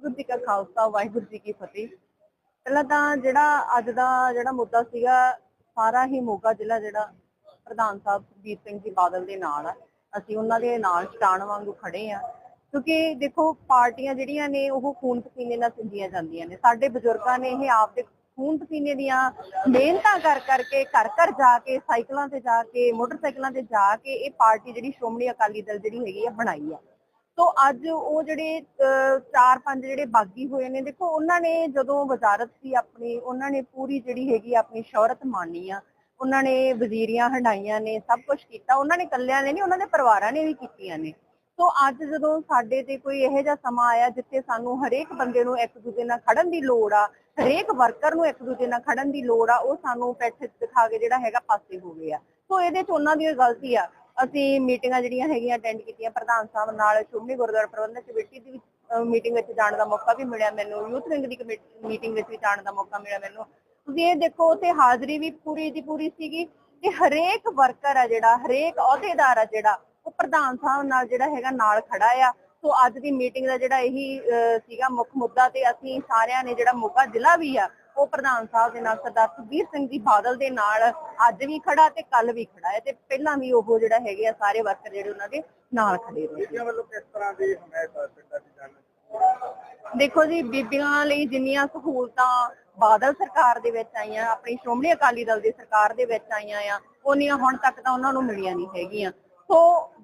ਵਾਹਿਗੁਰੂ ਜੀ ਕਾ ਖਾਲਸਾ, ਵਾਹਿਗੁਰੂ ਜੀ ਕੀ ਫਤਿਹ। ਪਹਿਲਾਂ ਤਾਂ ਜਿਹੜਾ ਅੱਜ ਦਾ ਜਿਹੜਾ ਮੁੱਦਾ ਸੀਗਾ, ਸਾਰਾ ਹੀ ਮੋਗਾ ਜ਼ਿਲ੍ਹਾ ਜਿਹੜਾ ਪ੍ਰਧਾਨ ਸਾਹਿਬ ਸੁਖਬੀਰ ਸਿੰਘ ਜੀ ਬਾਦਲ ਦੇ ਨਾਲ ਆ। ਅਸੀਂ ਉਹਨਾਂ ਦੇ ਨਾਲ ਚਟਾਨ ਵਾਂਗੂ ਖੜੇ ਆ। ਕਿਉਂਕਿ ਦੇਖੋ, ਪਾਰਟੀਆਂ ਜਿਹੜੀਆਂ ਨੇ, ਉਹ ਖੂਨ ਪਸੀਨੇ ਨਾਲ ਸਿੰਜੀਆਂ ਜਾਂਦੀਆਂ ਨੇ। ਸਾਡੇ ਬਜ਼ੁਰਗਾਂ ਨੇ ਇਹ ਆਪ ਦੇ ਖੂਨ ਪਸੀਨੇ ਦੀਆਂ ਮਿਹਨਤਾਂ ਕਰ ਕਰਕੇ, ਘਰ ਘਰ ਜਾ ਕੇ, ਸਾਈਕਲਾਂ ਤੇ ਜਾ ਕੇ, ਮੋਟਰਸਾਈਕਲਾਂ ਤੇ ਜਾ ਕੇ, ਇਹ ਪਾਰਟੀ ਜਿਹੜੀ ਸ਼੍ਰੋਮਣੀ ਅਕਾਲੀ ਦਲ ਜਿਹੜੀ ਹੈਗੀ ਆ, ਬਣਾਈ ਆ। ਸੋ ਅੱਜ ਉਹ ਜਿਹੜੇ ਚਾਰ ਪੰਜ ਜਿਹੜੇ ਬਾਗੀ ਹੋਏ ਨੇ, ਦੇਖੋ ਉਹਨਾਂ ਨੇ ਜਦੋਂ ਵਜ਼ਾਰਤ ਸੀ ਆਪਣੀ, ਉਹਨਾਂ ਨੇ ਪੂਰੀ ਜਿਹੜੀ ਹੈਗੀ ਆਪਣੀ ਸ਼ੌਹਰਤ ਮਾਨੀ ਆ। ਉਹਨਾਂ ਨੇ ਵਜ਼ੀਰੀਆਂ ਹੰਡਾਈਆਂ ਨੇ, ਸਭ ਕੁਝ ਕੀਤਾ। ਉਹਨਾਂ ਨੇ ਇਕੱਲਿਆਂ ਨੇ ਨਹੀਂ, ਉਹਨਾਂ ਦੇ ਪਰਿਵਾਰਾਂ ਨੇ ਵੀ ਕੀਤੀਆਂ ਨੇ। ਸੋ ਅੱਜ ਜਦੋਂ ਸਾਡੇ ਤੇ ਕੋਈ ਇਹੋ ਜਿਹਾ ਸਮਾਂ ਆਇਆ ਜਿੱਥੇ ਸਾਨੂੰ ਹਰੇਕ ਬੰਦੇ ਨੂੰ ਇੱਕ ਦੂਜੇ ਨਾਲ ਖੜਨ ਦੀ ਲੋੜ ਆ, ਹਰੇਕ ਵਰਕਰ ਨੂੰ ਇੱਕ ਦੂਜੇ ਨਾਲ ਖੜਨ ਦੀ ਲੋੜ ਆ, ਉਹ ਸਾਨੂੰ ਪੈਠ ਦਿਖਾ ਕੇ ਜਿਹੜਾ ਹੈਗਾ ਪਾਸੇ ਹੋ ਗਏ ਆ ਸੋ ਇਹਦੇ ਚ ਉਹਨਾਂ ਦੀ ਗਲਤੀ ਆ। ਅਸੀਂ ਮੀਟਿੰਗਾਂ ਜਿਹੜੀਆਂ ਹੈਗੀਆਂ ਅਟੈਂਡ ਕੀਤੀਆਂ ਪ੍ਰਧਾਨ ਸਾਹਿਬ ਨਾਲ ਸ਼੍ਰੋਮਣੀ ਗੁਰਦੁਆਰਾ ਪ੍ਰਬੰਧਕ ਕਮੇਟੀ ਦੀ ਮੀਟਿੰਗ ਵਿੱਚ ਜਾਣ ਦਾ ਮੌਕਾ ਵੀ ਮਿਲਿਆ ਮੈਨੂੰ ਯੂਥ ਵਿੰਗ ਦੀ ਮੀਟਿੰਗ ਵਿੱਚ ਵੀ ਜਾਣ ਦਾ ਮੌਕਾ ਮਿਲਿਆ ਮੈਨੂੰ। ਤੁਸੀਂ ਇਹ ਦੇਖੋ ਉੱਥੇ ਹਾਜ਼ਰੀ ਵੀ ਪੂਰੀ ਦੀ ਪੂਰੀ ਸੀਗੀ ਤੇ ਹਰੇਕ ਵਰਕਰ ਆ ਜਿਹੜਾ ਹਰੇਕ ਅਹੁਦੇਦਾਰ ਆ ਜਿਹੜਾ ਉਹ ਪ੍ਰਧਾਨ ਸਾਹਿਬ ਨਾਲ ਜਿਹੜਾ ਹੈਗਾ ਨਾਲ ਖੜਾ ਆ। ਸੋ ਅੱਜ ਦੀ ਮੀਟਿੰਗ ਦਾ ਜਿਹੜਾ ਇਹੀ ਅਹ, ਸੀਗਾ ਮੁੱਖ ਮੁੱਦਾ ਤੇ ਅਸੀਂ ਸਾਰਿਆਂ ਨੇ ਜਿਹੜਾ ਮੋਗਾ ਜ਼ਿਲ੍ਹਾ ਵੀ ਆ ਉਹ ਪ੍ਰਧਾਨ ਸਾਹਿਬ ਦੇ ਨਾਲ ਸਰਦਾਰ ਸੁਖਬੀਰ ਸਿੰਘ ਜੀ ਬਾਦਲ ਦੇ ਨਾਲ ਅੱਜ ਵੀ ਖੜਾ ਤੇ ਕੱਲ ਵੀ ਖੜਾ ਹੈ ਤੇ ਪਹਿਲਾਂ ਵੀ ਉਹ ਜਿਹੜਾ ਹੈਗੇ ਆ ਸਾਰੇ ਵਰਕਰ ਜਿਹੜੇ ਉਹਨਾਂ ਦੇ ਨਾਲ ਖੜੇ ਰਹੇ ਬੀਬੀਆਂ ਵੱਲੋਂ ਕਿਸ ਤਰ੍ਹਾਂ ਦੀ ਹਮਾਇਤ ਹੈ ਪਿੰਡਾਂ ਦੀ ਜਾਣਨ ਦੇਖੋ ਜੀ ਬੀਬੀਆਂ ਲਈ ਜਿੰਨੀਆਂ ਸਹੂਲਤਾਂ ਬਾਦਲ ਸਰਕਾਰ ਦੇ ਵਿੱਚ ਆਈਆਂ ਆਪਣੀ ਸ਼੍ਰੋਮਣੀ ਅਕਾਲੀ ਦਲ ਦੀ ਸਰਕਾਰ ਦੇ ਵਿੱਚ ਆਈਆਂ ਆ ਉਹਨੀਆਂ ਹੁਣ ਤੱਕ ਤਾਂ ਉਹਨਾਂ ਨੂੰ ਮਿਲੀਆਂ ਨਹੀਂ ਹੈਗੀਆਂ। ਸੋ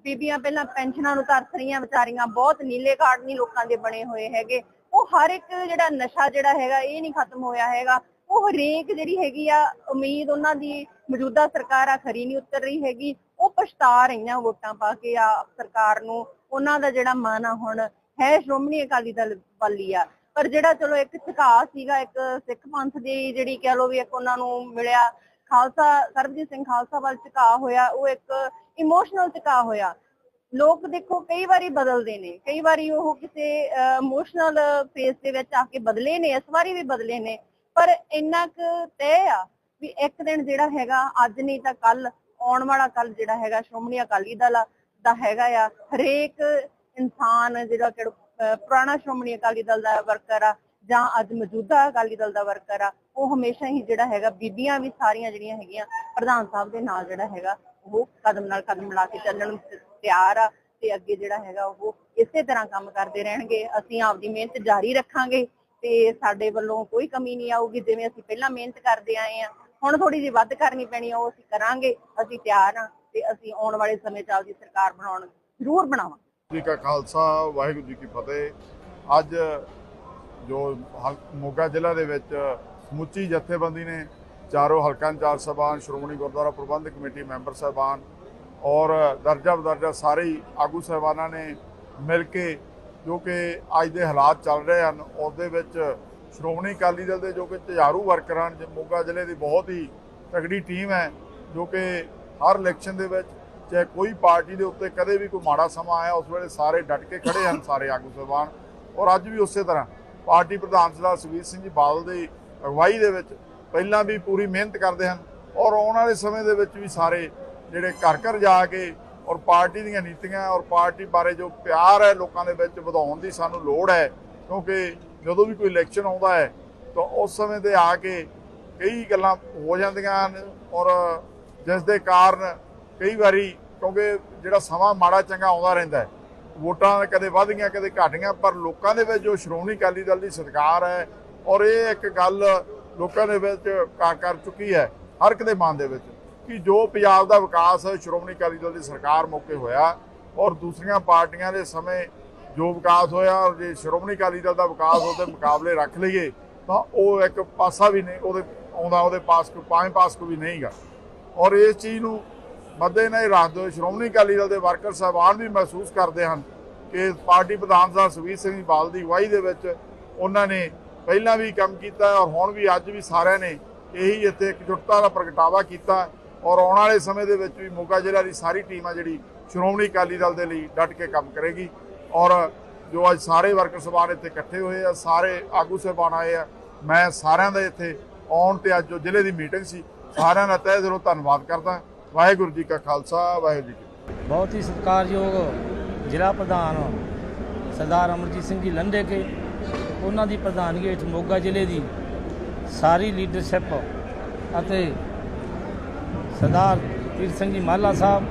ਬੀਬੀਆਂ ਪਹਿਲਾਂ ਪੈਨਸ਼ਨਾਂ ਨੂੰ ਤਰਸ ਰਹੀਆਂ ਵਿਚਾਰੀਆਂ ਬਹੁਤ ਨੀਲੇ ਕਾਰਡ ਨਹੀਂ ਲੋਕਾਂ ਦੇ ਬਣੇ ਹੋਏ ਹੈਗੇ। ਉਹ ਹਰ ਇੱਕ ਜਿਹੜਾ ਨਸ਼ਾ ਜਿਹੜਾ ਹੈਗਾ, ਇਹ ਨਹੀਂ ਖਤਮ ਹੋਇਆ ਹੈਗਾ। ਉਹ ਹਰੇਕ ਜਿਹੜੀ ਹੈਗੀ ਆ, ਉਮੀਦ ਉਹਨਾਂ ਦੀ ਮੌਜੂਦਾ ਸਰਕਾਰ ਆ ਖਰੀ ਨਹੀਂ ਉਤਰ ਰਹੀ ਹੈਗੀ। ਉਹ ਪਛਤਾ ਰਹੀਆਂ ਵੋਟਾਂ ਪਾ ਕੇ ਆ ਸਰਕਾਰ ਨੂੰ। ਉਹਨਾਂ ਦਾ ਜਿਹੜਾ ਮਨ ਆ ਹੁਣ, ਹੈ ਸ਼੍ਰੋਮਣੀ ਅਕਾਲੀ ਦਲ ਵਾਲੀ ਆ। ਪਰ ਜਿਹੜਾ ਚਲੋ ਇੱਕ ਝੁਕਾਅ ਸੀਗਾ, ਇੱਕ ਸਿੱਖ ਪੰਥ ਦੀ ਜਿਹੜੀ ਕਹਿ ਲੋ ਵੀ ਇੱਕ ਉਹਨਾਂ ਨੂੰ ਮਿਲਿਆ, ਖਾਲਸਾ, ਸਰਬਜੀਤ ਸਿੰਘ ਖਾਲਸਾ ਵੱਲ ਝੁਕਾਅ ਹੋਇਆ, ਉਹ ਇੱਕ ਇਮੋਸ਼ਨਲ ਝੁਕਾਅ ਹੋਇਆ। ਲੋਕ ਦੇਖੋ ਕਈ ਵਾਰੀ ਬਦਲਦੇ ਨੇ, ਕਈ ਵਾਰੀ ਉਹ ਕਿਸੇ ਇਮੋਸ਼ਨਲ ਫੇਸ ਦੇ ਵਿੱਚ ਆ ਕੇ ਬਦਲੇ ਨੇ, ਇਸ ਵਾਰੀ ਵੀ ਬਦਲੇ ਨੇ, ਪਰ ਇੰਨਾ ਕੁ ਤੈਅ ਆ ਵੀ ਇੱਕ ਦਿਨ ਜਿਹੜਾ ਹੈਗਾ, ਅੱਜ ਨਹੀਂ ਤਾਂ ਕੱਲ ਆਉਣ ਵਾਲਾ ਕੱਲ ਜਿਹੜਾ ਹੈਗਾ, ਸ਼੍ਰੋਮਣੀ ਅਕਾਲੀ ਦਲ ਦਾ ਹੈਗਾ ਆ, ਹਰੇਕ ਇਨਸਾਨ ਜਿਹੜਾ ਕਿ ਪੁਰਾਣਾ ਸ਼੍ਰੋਮਣੀ ਅਕਾਲੀ ਦਲ ਦਾ ਵਰਕਰ ਆ, ਜਾਂ ਅੱਜ ਮੌਜੂਦਾ ਅਕਾਲੀ ਦਲ ਦਾ ਵਰਕਰ ਆ, ਉਹ ਹਮੇਸ਼ਾ ਹੀ ਜਿਹੜਾ ਹੈਗਾ, ਬੀਬੀਆਂ ਵੀ ਸਾਰੀਆਂ ਜਿਹੜੀਆਂ ਹੈਗੀਆਂ, ਪ੍ਰਧਾਨ ਸਾਹਿਬ ਦੇ ਨਾਲ ਜਿਹੜਾ ਹੈਗਾ, ਉਹ ਕਦਮ ਨਾਲ ਕਦਮ ਮਿਲਾ ਕੇ ਚੱਲਣ ਤਿਆਰ ਆ ਤੇ ਅੱਗੇ ਜਿਹੜਾ ਹੈਗਾ ਉਹ ਇਸੇ ਤਰ੍ਹਾਂ ਕੰਮ ਕਰਦੇ ਰਹਿਣਗੇ। ਅਸੀਂ ਆਪਦੀ ਮਿਹਨਤ ਜਾਰੀ ਰੱਖਾਂਗੇ ਤੇ ਸਾਡੇ ਵੱਲੋਂ ਕੋਈ ਕਮੀ ਨਹੀਂ ਆਊਗੀ। ਜਿਵੇਂ ਅਸੀਂ ਪਹਿਲਾਂ ਮਿਹਨਤ ਕਰਦੇ ਆਏ ਆ, ਹੁਣ ਥੋੜੀ ਜਿਹੀ ਵੱਧ ਕਰਨੀ ਪੈਣੀ ਆ, ਉਹ ਅਸੀਂ ਕਰਾਂਗੇ। ਅਸੀਂ ਤਿਆਰ ਆ ਤੇ ਅਸੀਂ ਆਉਣ ਵਾਲੇ ਸਮੇਂ 'ਚ ਆਪਦੀ ਸਰਕਾਰ ਬਣਾਉਣ ਜ਼ਰੂਰ ਬਣਾਵਾਂਗੇ। ਜੀ ਕਾ ਖਾਲਸਾ, ਵਾਹਿਗੁਰੂ ਜੀ ਕੀ ਫਤਿਹ। ਅੱਜ ਜੋ ਮੋਗਾ ਜ਼ਿਲ੍ਹਾ ਦੇ ਵਿੱਚ ਸਮੁੱਚੀ ਜਥੇਬੰਦੀ ਨੇ ਚਾਰੋਂ ਹਲਕਾ ਇੰਚਾਰਜ ਸਾਹਿਬਾਨ ਸ਼੍ਰੋਮਣੀ ਗੁਰਦੁਆਰਾ ਪ੍ਰਬੰਧਕ ਕਮੇਟੀ ਮੈਂਬਰ ਸਾਹਿਬਾਨ ਔਰ ਦਰਜਾ ਬਦਰਜਾ ਸਾਰੇ ਹੀ ਆਗੂ ਸਾਹਿਬਾਨਾਂ ਨੇ ਮਿਲ ਕੇ ਜੋ ਕਿ ਅੱਜ ਦੇ ਹਾਲਾਤ ਚੱਲ ਰਹੇ ਹਨ ਉਸ ਵਿੱਚ ਸ਼੍ਰੋਮਣੀ ਅਕਾਲੀ ਦਲ ਦੇ ਜੋ ਕਿ ਤੇਜ਼ਾਰੂ ਵਰਕਰ ਹਨ ਜੋ ਮੋਗਾ ਜ਼ਿਲ੍ਹੇ ਦੀ ਬਹੁਤ ਹੀ ਤਕੜੀ ਟੀਮ ਹੈ, ਜੋ ਕਿ ਹਰ ਇਲੈਕਸ਼ਨ ਦੇ ਵਿੱਚ ਚਾਹੇ ਕੋਈ ਪਾਰਟੀ ਦੇ ਉੱਤੇ ਕਦੇ ਵੀ ਕੋਈ ਮਾੜਾ ਸਮਾਂ ਆਇਆ, ਉਸ ਵੇਲੇ ਸਾਰੇ ਡਟ ਕੇ ਖੜੇ ਹਨ, ਸਾਰੇ ਆਗੂ ਸਾਹਿਬਾਨ। ਔਰ ਅੱਜ ਵੀ ਉਸੇ ਤਰ੍ਹਾਂ ਪਾਰਟੀ ਪ੍ਰਧਾਨ ਸਰਦਾਰ ਸੁਖਬੀਰ ਸਿੰਘ ਜੀ ਬਾਦਲ ਦੀ ਅਗਵਾਈ ਦੇ ਵਿੱਚ ਪਹਿਲਾਂ ਵੀ ਪੂਰੀ ਮਿਹਨਤ ਕਰਦੇ ਹਨ ਔਰ ਆਉਣ ਵਾਲੇ ਸਮੇਂ ਦੇ ਵਿੱਚ ਵੀ ਸਾਰੇ ਜਿਹੜੇ ਘਰ ਘਰ ਜਾ ਕੇ ਔਰ ਪਾਰਟੀ ਦੀਆਂ ਨੀਤੀਆਂ ਔਰ ਪਾਰਟੀ ਬਾਰੇ ਜੋ ਪਿਆਰ ਹੈ ਲੋਕਾਂ ਦੇ ਵਿੱਚ ਵਧਾਉਣ ਦੀ ਸਾਨੂੰ ਲੋੜ ਹੈ, ਕਿਉਂਕਿ ਜਦੋਂ ਵੀ ਕੋਈ ਇਲੈਕਸ਼ਨ ਆਉਂਦਾ ਹੈ, ਤਾਂ ਉਸ ਸਮੇਂ ਤੇ ਆ ਕੇ ਕਈ ਗੱਲਾਂ ਹੋ ਜਾਂਦੀਆਂ ਹਨ ਔਰ ਜਿਸ ਦੇ ਕਾਰਨ ਕਈ ਵਾਰੀ ਕਿਉਂਕਿ ਜਿਹੜਾ ਸਮਾਂ ਮਾੜਾ ਚੰਗਾ ਆਉਂਦਾ ਰਹਿੰਦਾ ਹੈ, ਵੋਟਾਂ ਕਦੇ ਵੱਧ ਗਈਆਂ ਕਦੇ ਘਟ ਗਈਆਂ ਪਰ ਲੋਕਾਂ ਦੇ ਵਿੱਚ ਜੋ ਸ਼੍ਰੋਮਣੀ ਅਕਾਲੀ ਦਲ ਦੀ ਸਰਕਾਰ ਹੈ ਔਰ ਇਹ ਇੱਕ ਗੱਲ ਲੋਕਾਂ ਦੇ ਵਿੱਚ ਕਰ ਕਰ ਚੁੱਕੀ ਹੈ, ਹਰ ਇੱਕ ਦੇ ਮਨ ਦੇ ਵਿੱਚ। ਕਿ ਜੋ ਪੰਜਾਬ ਦਾ ਵਿਕਾਸ ਸ਼੍ਰੋਮਣੀ ਅਕਾਲੀ ਦਲ ਦੀ ਸਰਕਾਰ ਮੌਕੇ ਹੋਇਆ ਔਰ ਦੂਸਰੀਆਂ ਪਾਰਟੀਆਂ ਦੇ ਸਮੇਂ ਜੋ ਵਿਕਾਸ ਹੋਇਆ ਔਰ ਜੇ ਸ਼੍ਰੋਮਣੀ ਅਕਾਲੀ ਦਲ ਦਾ ਵਿਕਾਸ ਉਹਦੇ ਮੁਕਾਬਲੇ ਰੱਖ ਲਈਏ, ਤਾਂ ਉਹ ਇੱਕ ਪਾਸਾ ਵੀ ਨਹੀਂ, ਉਹਦੇ ਆਉਂਦਾ, ਉਹਦੇ ਪਾਸ ਕੋ ਪੰਜ ਪਾਸ ਕੋ ਵੀ ਨਹੀਂਗਾ। ਔਰ ਇਸ ਚੀਜ਼ ਨੂੰ ਮੱਦੇ ਨਾਲ ਰੱਖਦੇ ਹੋਏ ਸ਼੍ਰੋਮਣੀ ਅਕਾਲੀ ਦਲ ਦੇ ਵਰਕਰ ਸਾਹਿਬਾਨ ਵੀ ਮਹਿਸੂਸ ਕਰਦੇ ਹਨ ਕਿ ਪਾਰਟੀ ਪ੍ਰਧਾਨ ਸਾਹਿਬ ਸੁਖਬੀਰ ਸਿੰਘ ਬਾਦਲ ਦੀ ਅਗਵਾਈ ਦੇ ਵਿੱਚ ਉਹਨਾਂ ਨੇ ਪਹਿਲਾਂ ਵੀ ਕੰਮ ਕੀਤਾ ਔਰ ਹੁਣ ਵੀ ਅੱਜ ਵੀ ਸਾਰਿਆਂ ਨੇ ਇਹੀ ਇੱਥੇ ਇਕਜੁੱਟਤਾ ਦਾ ਪ੍ਰਗਟਾਵਾ ਕੀਤਾ ਔਰ ਆਉਣ ਵਾਲੇ ਸਮੇਂ ਦੇ ਵਿੱਚ ਵੀ ਮੋਗਾ ਜ਼ਿਲ੍ਹਾ ਦੀ ਸਾਰੀ ਟੀਮ ਆ ਜਿਹੜੀ ਸ਼੍ਰੋਮਣੀ ਅਕਾਲੀ ਦਲ ਦੇ ਲਈ ਡਟ ਕੇ ਕੰਮ ਕਰੇਗੀ। ਔਰ ਜੋ ਅੱਜ ਸਾਰੇ ਵਰਕਰ ਸਭਾਨ ਇੱਥੇ ਇਕੱਠੇ ਹੋਏ ਆ, ਸਾਰੇ ਆਗੂ ਸਾਹਿਬਾਨ ਆਏ ਆ, ਮੈਂ ਸਾਰਿਆਂ ਦਾ ਇੱਥੇ ਆਉਣ ਤੇ ਅੱਜ ਜੋ ਜ਼ਿਲ੍ਹੇ ਦੀ ਮੀਟਿੰਗ ਸੀ, ਸਾਰਿਆਂ ਦਾ ਤਹਿ ਦਿਲੋਂ ਧੰਨਵਾਦ ਕਰਦਾ। ਵਾਹਿਗੁਰੂ ਜੀ ਕਾ ਖਾਲਸਾ, ਵਾਹਿਗੁਰੂ ਜੀ ਬਹੁਤ ਹੀ ਸਤਿਕਾਰਯੋਗ ਜ਼ਿਲ੍ਹਾ ਪ੍ਰਧਾਨ ਸਰਦਾਰ ਅਮਰਜੀਤ ਸਿੰਘ ਜੀ ਲੰਡੇ ਕੇ ਉਹਨਾਂ ਦੀ ਪ੍ਰਧਾਨਗੀ ਹੇਠ ਮੋਗਾ ਜ਼ਿਲ੍ਹੇ ਦੀ ਸਾਰੀ ਲੀਡਰਸ਼ਿਪ ਅਤੇ ਸਰਦਾਰ ਵੀਰ ਸਿੰਘ ਜੀ ਮਾਲਾ ਸਾਹਿਬ,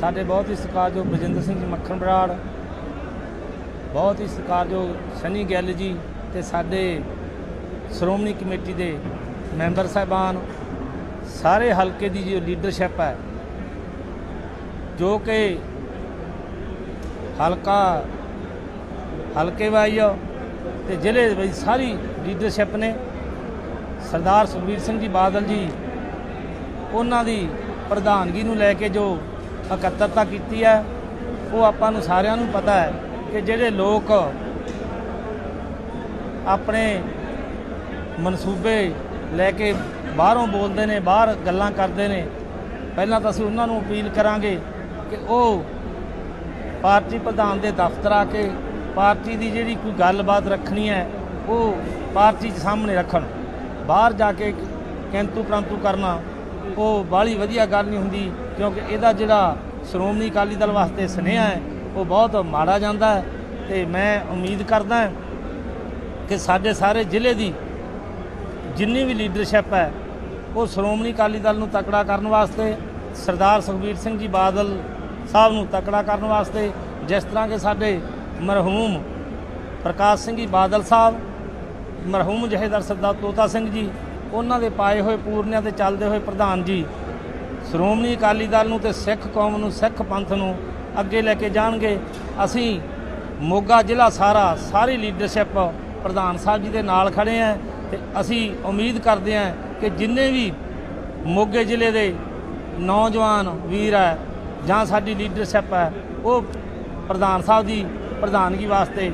ਸਾਡੇ ਬਹੁਤ ਹੀ ਸਤਿਕਾਰਯੋਗ ਬਜਿੰਦਰ ਸਿੰਘ ਜੀ ਮੱਖਣ ਬਰਾੜ, ਬਹੁਤ ਹੀ ਸਤਿਕਾਰਯੋਗ ਸਨੀ ਗਿੱਲ ਜੀ ਤੇ ਸਾਡੇ ਸ਼੍ਰੋਮਣੀ ਕਮੇਟੀ ਦੇ ਮੈਂਬਰ ਸਾਹਿਬਾਨ, ਸਾਰੇ ਹਲਕੇ ਦੀ ਜੋ ਲੀਡਰਸ਼ਿਪ ਹੈ, ਜੋ ਕਿ ਹਲਕਾ, ਹਲਕੇ ਵਾਈ ਆ ਤੇ ਜ਼ਿਲ੍ਹੇ ਦੇ ਵਿੱਚ ਸਾਰੀ ਲੀਡਰਸ਼ਿਪ ਨੇ, ਸਰਦਾਰ ਸੁਖਬੀਰ ਸਿੰਘ ਜੀ ਬਾਦਲ ਜੀ ਉਹਨਾਂ ਦੀ ਪ੍ਰਧਾਨਗੀ ਨੂੰ ਲੈ ਕੇ ਜੋ ਇਕੱਤਰਤਾ ਕੀਤੀ ਹੈ, ਉਹ ਆਪਾਂ ਨੂੰ ਸਾਰਿਆਂ ਨੂੰ ਪਤਾ ਹੈ ਕਿ ਜਿਹੜੇ ਲੋਕ ਆਪਣੇ ਮਨਸੂਬੇ ਲੈ ਕੇ ਬਾਹਰੋਂ ਬੋਲਦੇ ਨੇ, ਬਾਹਰ ਗੱਲਾਂ ਕਰਦੇ ਨੇ, ਪਹਿਲਾਂ ਤਾਂ ਅਸੀਂ ਉਹਨਾਂ ਨੂੰ ਅਪੀਲ ਕਰਾਂਗੇ ਕਿ ਉਹ ਪਾਰਟੀ ਪ੍ਰਧਾਨ ਦੇ ਦਫ਼ਤਰ ਆ ਕੇ ਪਾਰਟੀ ਦੀ ਜਿਹੜੀ ਕੋਈ ਗੱਲਬਾਤ ਰੱਖਣੀ ਹੈ, ਉਹ ਪਾਰਟੀ ਦੇ ਸਾਹਮਣੇ ਰੱਖਣ। ਬਾਹਰ ਜਾ ਕੇ ਕੈਂਤੂ ਪ੍ਰੰਤੂ ਕਰਨਾ ਉਹ ਬਾਹਲੀ ਵਧੀਆ ਗੱਲ ਨਹੀਂ ਹੁੰਦੀ, ਕਿਉਂਕਿ ਇਹਦਾ ਜਿਹੜਾ ਸ਼੍ਰੋਮਣੀ ਅਕਾਲੀ ਦਲ ਵਾਸਤੇ ਸੁਨੇਹਾ ਹੈ, ਉਹ ਬਹੁਤ ਮਾੜਾ ਜਾਂਦਾ ਹੈ ਤੇ ਮੈਂ ਉਮੀਦ ਕਰਦਾ ਕਿ ਸਾਡੇ ਸਾਰੇ ਜ਼ਿਲ੍ਹੇ ਦੀ ਜਿੰਨੀ ਵੀ ਲੀਡਰਸ਼ਿਪ ਹੈ, ਉਹ ਸ਼੍ਰੋਮਣੀ ਅਕਾਲੀ ਦਲ ਨੂੰ ਤਕੜਾ ਕਰਨ ਵਾਸਤੇ, ਸਰਦਾਰ ਸੁਖਬੀਰ ਸਿੰਘ ਜੀ ਬਾਦਲ ਸਾਹਿਬ ਨੂੰ ਤਕੜਾ ਕਰਨ ਵਾਸਤੇ, ਜਿਸ ਤਰ੍ਹਾਂ ਕਿ ਸਾਡੇ ਮਰਹੂਮ ਪ੍ਰਕਾਸ਼ ਸਿੰਘ ਜੀ ਬਾਦਲ ਸਾਹਿਬ, ਮਰਹੂਮ ਜਹੇਦਾਰ ਸਰਦਾਰ ਤੋਤਾ ਸਿੰਘ ਜੀ ਉਹਨਾਂ ਦੇ ਪਾਏ ਹੋਏ ਪੂਰਨਿਆਂ ਤੇ ਚੱਲਦੇ ਹੋਏ ਪ੍ਰਧਾਨ ਜੀ, ਸ਼੍ਰੋਮਣੀ ਅਕਾਲੀ ਦਲ ਨੂੰ ਤੇ ਸਿੱਖ ਕੌਮ ਨੂੰ, ਸਿੱਖ ਪੰਥ ਨੂੰ ਅੱਗੇ ਲੈ ਕੇ ਜਾਣਗੇ। ਅਸੀਂ ਮੋਗਾ ਜ਼ਿਲ੍ਹਾ ਸਾਰਾ, ਸਾਰੀ ਲੀਡਰਸ਼ਿਪ ਪ੍ਰਧਾਨ ਸਾਹਿਬ ਜੀ ਦੇ ਨਾਲ ਖੜੇ ਆ ਤੇ ਅਸੀਂ ਉਮੀਦ ਕਰਦੇ ਹਾਂ ਕਿ ਜਿੰਨੇ ਵੀ ਮੋਗੇ ਜ਼ਿਲ੍ਹੇ ਦੇ ਨੌਜਵਾਨ ਵੀਰ ਹੈ ਜਾਂ ਸਾਡੀ ਲੀਡਰਸ਼ਿਪ ਹੈ, ਉਹ ਪ੍ਰਧਾਨ ਸਾਹਿਬ ਦੀ ਪ੍ਰਧਾਨਗੀ ਵਾਸਤੇ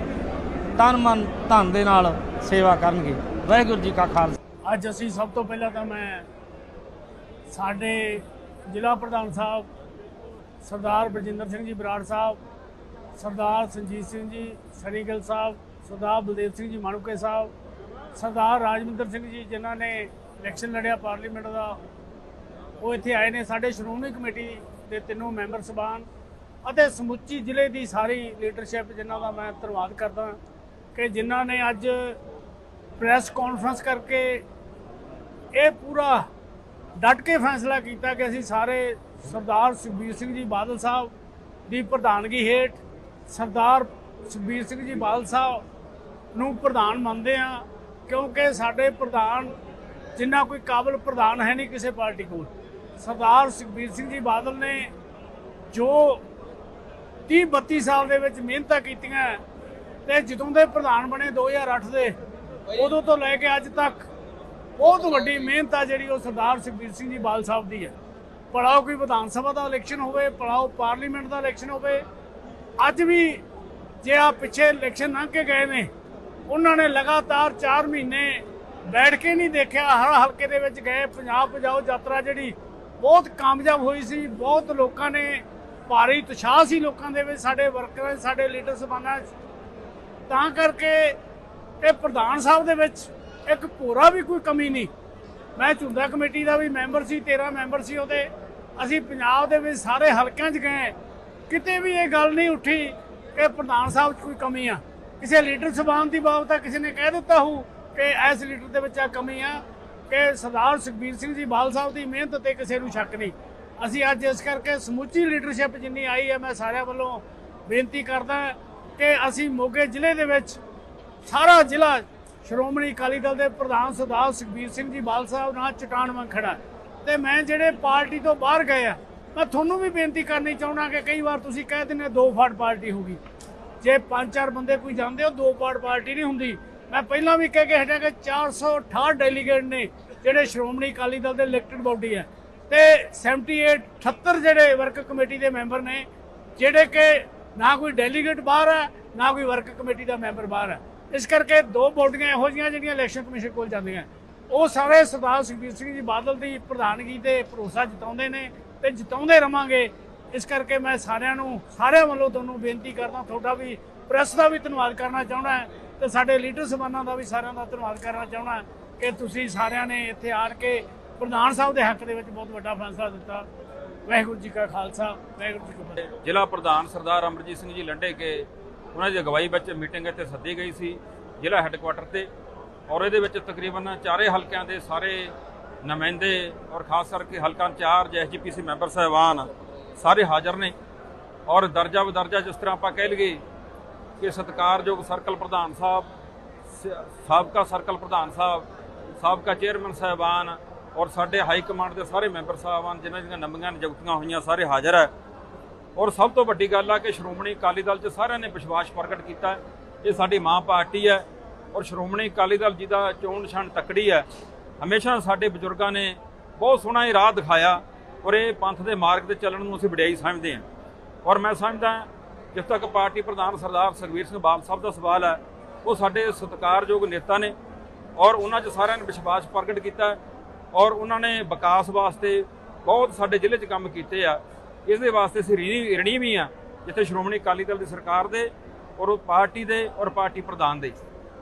ਤਨ ਮਨ ਧਨ ਦੇ ਨਾਲ ਸੇਵਾ ਕਰਨਗੇ। ਵਾਹਿਗੁਰੂ ਜੀ ਕਾ ਖਾਲਸਾ। ਅੱਜ ਅਸੀਂ ਸਭ ਤੋਂ ਪਹਿਲਾਂ ਤਾਂ ਮੈਂ ਸਾਡੇ ਜ਼ਿਲ੍ਹਾ ਪ੍ਰਧਾਨ ਸਾਹਿਬ, ਸਰਦਾਰ ਬਰਜਿੰਦਰ ਸਿੰਘ ਜੀ ਬਰਾੜ ਸਾਹਿਬ, ਸਰਦਾਰ ਸੰਜੀਤ ਸਿੰਘ ਜੀ ਸਰੀਗਲ ਸਾਹਿਬ, ਸਰਦਾਰ ਬਲਦੇਵ ਸਿੰਘ ਜੀ ਮਾਣੂਕੇ ਸਾਹਿਬ, ਸਰਦਾਰ ਰਾਜਵਿੰਦਰ ਸਿੰਘ ਜੀ ਜਿਨ੍ਹਾਂ ਨੇ ਇਲੈਕਸ਼ਨ ਲੜਿਆ ਪਾਰਲੀਮੈਂਟ ਦਾ, ਉਹ ਇੱਥੇ ਆਏ ਨੇ। ਸਾਡੇ ਸ਼੍ਰੋਮਣੀ ਕਮੇਟੀ ਦੇ ਤਿੰਨੋਂ ਮੈਂਬਰ ਸਬਾਨ ਅਤੇ ਸਮੁੱਚੀ ਜ਼ਿਲ੍ਹੇ ਦੀ ਸਾਰੀ ਲੀਡਰਸ਼ਿਪ ਜਿਨ੍ਹਾਂ ਦਾ ਮੈਂ ਧੰਨਵਾਦ ਕਰਦਾ ਕਿ ਜਿਨ੍ਹਾਂ ਨੇ ਅੱਜ ਪ੍ਰੈਸ ਕਾਨਫਰੰਸ ਕਰਕੇ ਇਹ ਪੂਰਾ ਡਟ ਕੇ ਫੈਸਲਾ ਕੀਤਾ ਕਿ ਅਸੀਂ ਸਾਰੇ ਸਰਦਾਰ ਸੁਖਬੀਰ ਸਿੰਘ ਜੀ ਬਾਦਲ ਸਾਹਿਬ ਦੀ ਪ੍ਰਧਾਨਗੀ ਹੇਠ ਸਰਦਾਰ ਸੁਖਬੀਰ ਸਿੰਘ ਜੀ ਬਾਦਲ ਸਾਹਿਬ ਨੂੰ ਪ੍ਰਧਾਨ ਮੰਨਦੇ ਆ ਕਿਉਂਕਿ ਸਾਡੇ ਪ੍ਰਧਾਨ ਜਿੰਨਾ ਕੋਈ ਕਾਬਲ ਪ੍ਰਧਾਨ ਹੈ ਨਹੀਂ ਕਿਸੇ ਪਾਰਟੀ ਕੋਲ। ਸਰਦਾਰ ਸੁਖਬੀਰ ਸਿੰਘ ਜੀ ਬਾਦਲ ਨੇ ਜੋ 30 32 ਸਾਲ ਦੇ ਵਿੱਚ ਮਿਹਨਤਾਂ ਕੀਤੀਆਂ ਤੇ ਜਦੋਂ ਦੇ ਪ੍ਰਧਾਨ ਬਣੇ 2008 ਦੇ, ਉਦੋਂ ਤੋਂ ਲੈ ਕੇ ਅੱਜ ਤੱਕ ਬਹੁਤ ਵੱਡੀ ਮਿਹਨਤ ਆ ਜਿਹੜੀ ਉਹ ਸਰਦਾਰ ਸੁਖਬੀਰ ਸਿੰਘ ਜੀ ਬਾਦਲ ਸਾਹਿਬ ਦੀ ਹੈ ਪੜਾਓ ਕੋਈ ਵਿਧਾਨ ਸਭਾ ਦਾ ਇਲੈਕਸ਼ਨ ਹੋਵੇ ਪੜਾਓ ਪਾਰਲੀਮੈਂਟ ਦਾ ਇਲੈਕਸ਼ਨ ਹੋਵੇ ਅੱਜ ਵੀ ਜੇ ਆ ਪਿੱਛੇ ਇਲੈਕਸ਼ਨ ਲੰਘ ਕੇ ਗਏ ਨੇ ਉਹਨਾਂ ਨੇ ਲਗਾਤਾਰ 4 ਮਹੀਨੇ ਬੈਠ ਕੇ ਨਹੀਂ ਦੇਖਿਆ ਹਰ ਹਲਕੇ ਦੇ ਵਿੱਚ ਗਏ ਪੰਜਾਬ ਪਜਾਓ ਯਾਤਰਾ ਜਿਹੜੀ ਬਹੁਤ ਕਾਮਯਾਬ ਹੋਈ ਸੀ ਬਹੁਤ ਲੋਕਾਂ ਨੇ ਭਾਰੀ ਉਤਸ਼ਾਹ ਸੀ ਲੋਕਾਂ ਦੇ ਵਿੱਚ ਸਾਡੇ ਵਰਕਰਾਂ 'ਚ, ਸਾਡੇ ਲੀਡਰ ਸਬਾਨਾਂ 'ਚ। ਤਾਂ ਕਰਕੇ ਇਹ ਪ੍ਰਧਾਨ ਸਾਹਿਬ ਦੇ ਵਿੱਚ ਇੱਕ ਭੋਰਾ ਵੀ ਕੋਈ ਕਮੀ ਨਹੀਂ। ਮੈਂ ਝੁੰਦਾ ਕਮੇਟੀ ਦਾ ਵੀ ਮੈਂਬਰ ਸੀ 13 ਮੈਂਬਰ ਸੀ ਉਹਦੇ। ਅਸੀਂ ਪੰਜਾਬ ਦੇ ਵਿੱਚ ਸਾਰੇ ਹਲਕਿਆਂ 'ਚ ਗਏ। ਕਿਤੇ ਵੀ ਇਹ ਗੱਲ ਨਹੀਂ ਉੱਠੀ ਕਿ ਪ੍ਰਧਾਨ ਸਾਹਿਬ 'ਚ ਕੋਈ ਕਮੀ ਆ। ਕਿਸੇ ਲੀਡਰ ਸਬਾਨ ਦੀ ਬਾਬਤ ਆ ਕਿਸੇ ਨੇ ਕਹਿ ਦਿੱਤਾ ਹੋ ਕਿ ਇਸ ਲੀਡਰ ਦੇ ਵਿੱਚ ਆ ਕਮੀ ਆ ਕਿ ਸਰਦਾਰ ਸੁਖਬੀਰ ਸਿੰਘ ਜੀ ਬਾਲ ਸਾਹਿਬ ਦੀ ਮਿਹਨਤ ਤੇ ਕਿਸੇ ਨੂੰ ਸ਼ੱਕ ਨਹੀਂ। ਅਸੀਂ ਅੱਜ ਇਸ ਕਰਕੇ ਸਮੁੱਚੀ ਲੀਡਰਸ਼ਿਪ ਜਿੰਨੀ ਆਈ ਹੈ, ਮੈਂ ਸਾਰਿਆਂ ਵੱਲੋਂ ਬੇਨਤੀ ਕਰਦਾ ਕਿ ਅਸੀਂ ਮੋਗੇ ਜ਼ਿਲ੍ਹੇ ਦੇ ਵਿੱਚ ਸਾਰਾ ਜ਼ਿਲ੍ਹਾ ਸ਼੍ਰੋਮਣੀ ਅਕਾਲੀ ਦਲ ਦੇ ਪ੍ਰਧਾਨ ਸਰਦਾਰ ਸੁਖਬੀਰ ਸਿੰਘ ਜੀ ਬਾਲ ਸਾਹਿਬ ਨਾਲ ਚਟਾਨ ਵਾਂਗ ਖੜਾ ਤੇ ਮੈਂ ਜਿਹੜੇ ਪਾਰਟੀ ਤੋਂ ਬਾਹਰ ਗਏ ਆ, ਮੈਂ ਤੁਹਾਨੂੰ ਵੀ ਬੇਨਤੀ ਕਰਨੀ ਚਾਹੁੰਦਾ ਕਿ ਕਈ ਵਾਰ ਤੁਸੀਂ ਕਹਿ ਦਿੰਦੇ ਦੋ ਫਾੜ ਪਾਰਟੀ ਹੋਗੀ ਜੇ ਪੰਜ ਚਾਰ ਬੰਦੇ ਕੋਈ ਜਾਂਦੇ ਹੋ, ਦੋ ਫਾੜ ਪਾਰਟੀ ਨਹੀਂ ਹੁੰਦੀ। ਮੈਂ ਪਹਿਲਾਂ ਵੀ ਕਹਿ ਕੇ ਹਟਿਆ ਕਿ 468 ਡੈਲੀਗੇਟ ਨੇ ਜਿਹੜੇ ਸ਼੍ਰੋਮਣੀ ਅਕਾਲੀ ਦਲ ਦੇ ਇਲੈਕਟਡ ਬਾਡੀ ਹੈ। ਤੇ 78 78 ਜਿਹੜੇ ਵਰਕ ਕਮੇਟੀ ਦੇ ਮੈਂਬਰ ਨੇ, ਜਿਹੜੇ ਕਿ ਨਾ ਕੋਈ ਡੈਲੀਗੇਟ ਬਾਹਰ ਹੈ, ਨਾ ਕੋਈ ਵਰਕ ਕਮੇਟੀ ਦਾ ਮੈਂਬਰ ਬਾਹਰ ਹੈ। ਇਸ ਕਰਕੇ ਦੋ ਬੋਡੀਆਂ ਇਹੋ ਜਿਹੀਆਂ ਜਿਹੜੀਆਂ ਇਲੈਕਸ਼ਨ ਕਮਿਸ਼ਨ ਕੋਲ ਜਾਂਦੀਆਂ। ਉਹ ਸਾਰੇ ਸਰਦਾਰ ਸੁਖਬੀਰ ਸਿੰਘ ਜੀ ਬਾਦਲ ਦੀ ਪ੍ਰਧਾਨਗੀ ਤੇ ਭਰੋਸਾ ਜਤਾਉਂਦੇ ਨੇ ਤੇ ਜਿਤਾਉਂਦੇ ਰਵਾਂਗੇ। ਇਸ ਕਰਕੇ ਮੈਂ ਸਾਰਿਆਂ ਨੂੰ, ਸਾਰਿਆਂ ਵੱਲੋਂ ਤੁਹਾਨੂੰ ਬੇਨਤੀ ਕਰਦਾ, ਤੁਹਾਡਾ ਵੀ ਪ੍ਰੈਸ ਦਾ ਵੀ ਧੰਨਵਾਦ ਕਰਨਾ ਚਾਹੁੰਦਾ ਹਾਂ ਤੇ ਸਾਡੇ ਲੀਡਰ ਸਮਾਨਾਂ ਦਾ ਵੀ ਸਾਰਿਆਂ ਦਾ ਧੰਨਵਾਦ ਕਰਨਾ ਚਾਹੁੰਦਾ ਕਿ ਤੁਸੀਂ ਸਾਰਿਆਂ ਨੇ ਇੱਥੇ ਆਣ ਕੇ ਪ੍ਰਧਾਨ ਸਾਹਿਬ ਦੇ ਹੱਕ ਦੇ ਵਿੱਚ ਬਹੁਤ ਵੱਡਾ ਫੈਸਲਾ ਦਿੱਤਾ। ਵਾਹਿਗੁਰੂ ਜੀ ਕਾ ਖਾਲਸਾ, ਵਾਹਿਗੁਰੂ ਜੀ ਕੀ ਫਤਿਹ। ਜ਼ਿਲ੍ਹਾ ਪ੍ਰਧਾਨ ਸਰਦਾਰ ਅਮਰਜੀਤ ਸਿੰਘ ਜੀ ਲੰਡੇ ਕੇ ਉਹਨਾਂ ਦੀ ਅਗਵਾਈ ਵਿੱਚ ਮੀਟਿੰਗ ਇੱਥੇ ਸੱਦੀ ਗਈ ਸੀ ਜ਼ਿਲ੍ਹਾ ਹੈੱਡਕੁਆਟਰ ਤੇ ਔਰ ਇਹਦੇ ਵਿੱਚ ਤਕਰੀਬਨ ਚਾਰੇ ਹਲਕਿਆਂ ਦੇ ਸਾਰੇ ਨੁਮਾਇੰਦੇ ਔਰ ਖਾਸ ਕਰਕੇ ਹਲਕਾ ਇੰਚਾਰਜ ਐਸਜੀਪੀਸੀ ਮੈਂਬਰ ਸਾਹਿਬਾਨ ਸਾਰੇ ਹਾਜ਼ਰ ਨੇ ਔਰ ਦਰਜਾ ਬਦਰਜਾ ਜਿਸ ਤਰ੍ਹਾਂ ਆਪਾਂ ਕਹਿ ਲਈਏ ਕਿ ਸਤਿਕਾਰਯੋਗ ਸਰਕਲ ਪ੍ਰਧਾਨ ਸਾਹਿਬ, ਸ- ਸਾਬਕਾ ਸਰਕਲ ਪ੍ਰਧਾਨ ਸਾਹਿਬ, ਸਾਬਕਾ ਚੇਅਰਮੈਨ ਸਾਹਿਬਾਨ ਔਰ ਸਾਡੇ ਹਾਈ ਕਮਾਂਡ ਦੇ ਸਾਰੇ ਮੈਂਬਰ ਸਾਹਿਬਾਨ ਜਿਨ੍ਹਾਂ ਦੀਆਂ ਨਵੀਆਂ ਨਿਯੁਕਤੀਆਂ ਹੋਈਆਂ ਸਾਰੇ ਹਾਜ਼ਰ ਹੈ। ਔਰ ਸਭ ਤੋਂ ਵੱਡੀ ਗੱਲ ਆ ਕਿ ਸ਼੍ਰੋਮਣੀ ਅਕਾਲੀ ਦਲ 'ਚ ਸਾਰਿਆਂ ਨੇ ਵਿਸ਼ਵਾਸ ਪ੍ਰਗਟ ਕੀਤਾ ਇਹ ਸਾਡੀ ਮਾਂ ਪਾਰਟੀ ਹੈ ਔਰ ਸ਼੍ਰੋਮਣੀ ਅਕਾਲੀ ਦਲ ਜੀ ਦਾ ਚੋਣ ਨਿਸ਼ਾਨ ਤਕੜੀ ਹੈ। ਹਮੇਸ਼ਾ ਸਾਡੇ ਬਜ਼ੁਰਗਾਂ ਨੇ ਬਹੁਤ ਸੋਹਣਾ ਇਹ ਰਾਹ ਦਿਖਾਇਆ ਔਰ ਇਹ ਪੰਥ ਦੇ ਮਾਰਗ ਤੇ ਚੱਲਣ ਨੂੰ ਅਸੀਂ ਵਡਿਆਈ ਸਮਝਦੇ ਹਾਂ। ਔਰ ਮੈਂ ਸਮਝਦਾ ਜਿਸ ਤੱਕ ਪਾਰਟੀ ਪ੍ਰਧਾਨ ਸਰਦਾਰ ਸੁਖਬੀਰ ਸਿੰਘ ਬਾਦਲ ਸਾਹਿਬ ਦਾ ਸਵਾਲ ਹੈ, ਉਹ ਸਾਡੇ ਸਤਿਕਾਰਯੋਗ ਨੇਤਾ ਨੇ ਔਰ ਉਹਨਾਂ 'ਚ ਸਾਰਿਆਂ ਨੇ ਵਿਸ਼ਵਾਸ ਪ੍ਰਗਟ ਕੀਤਾ ਔਰ ਉਹਨਾਂ ਨੇ ਵਿਕਾਸ ਵਾਸਤੇ ਬਹੁਤ ਸਾਡੇ ਜ਼ਿਲ੍ਹੇ 'ਚ ਕੰਮ ਕੀਤੇ ਆ। ਇਸ ਦੇ ਵਾਸਤੇ ਅਸੀਂ ਰੀਣੀ ਰਣੀ ਵੀ ਆ, ਜਿੱਥੇ ਸ਼੍ਰੋਮਣੀ ਅਕਾਲੀ ਦਲ ਦੀ ਸਰਕਾਰ ਦੇ ਔਰ ਉਹ ਪਾਰਟੀ ਦੇ ਔਰ ਪਾਰਟੀ ਪ੍ਰਧਾਨ ਦੇ।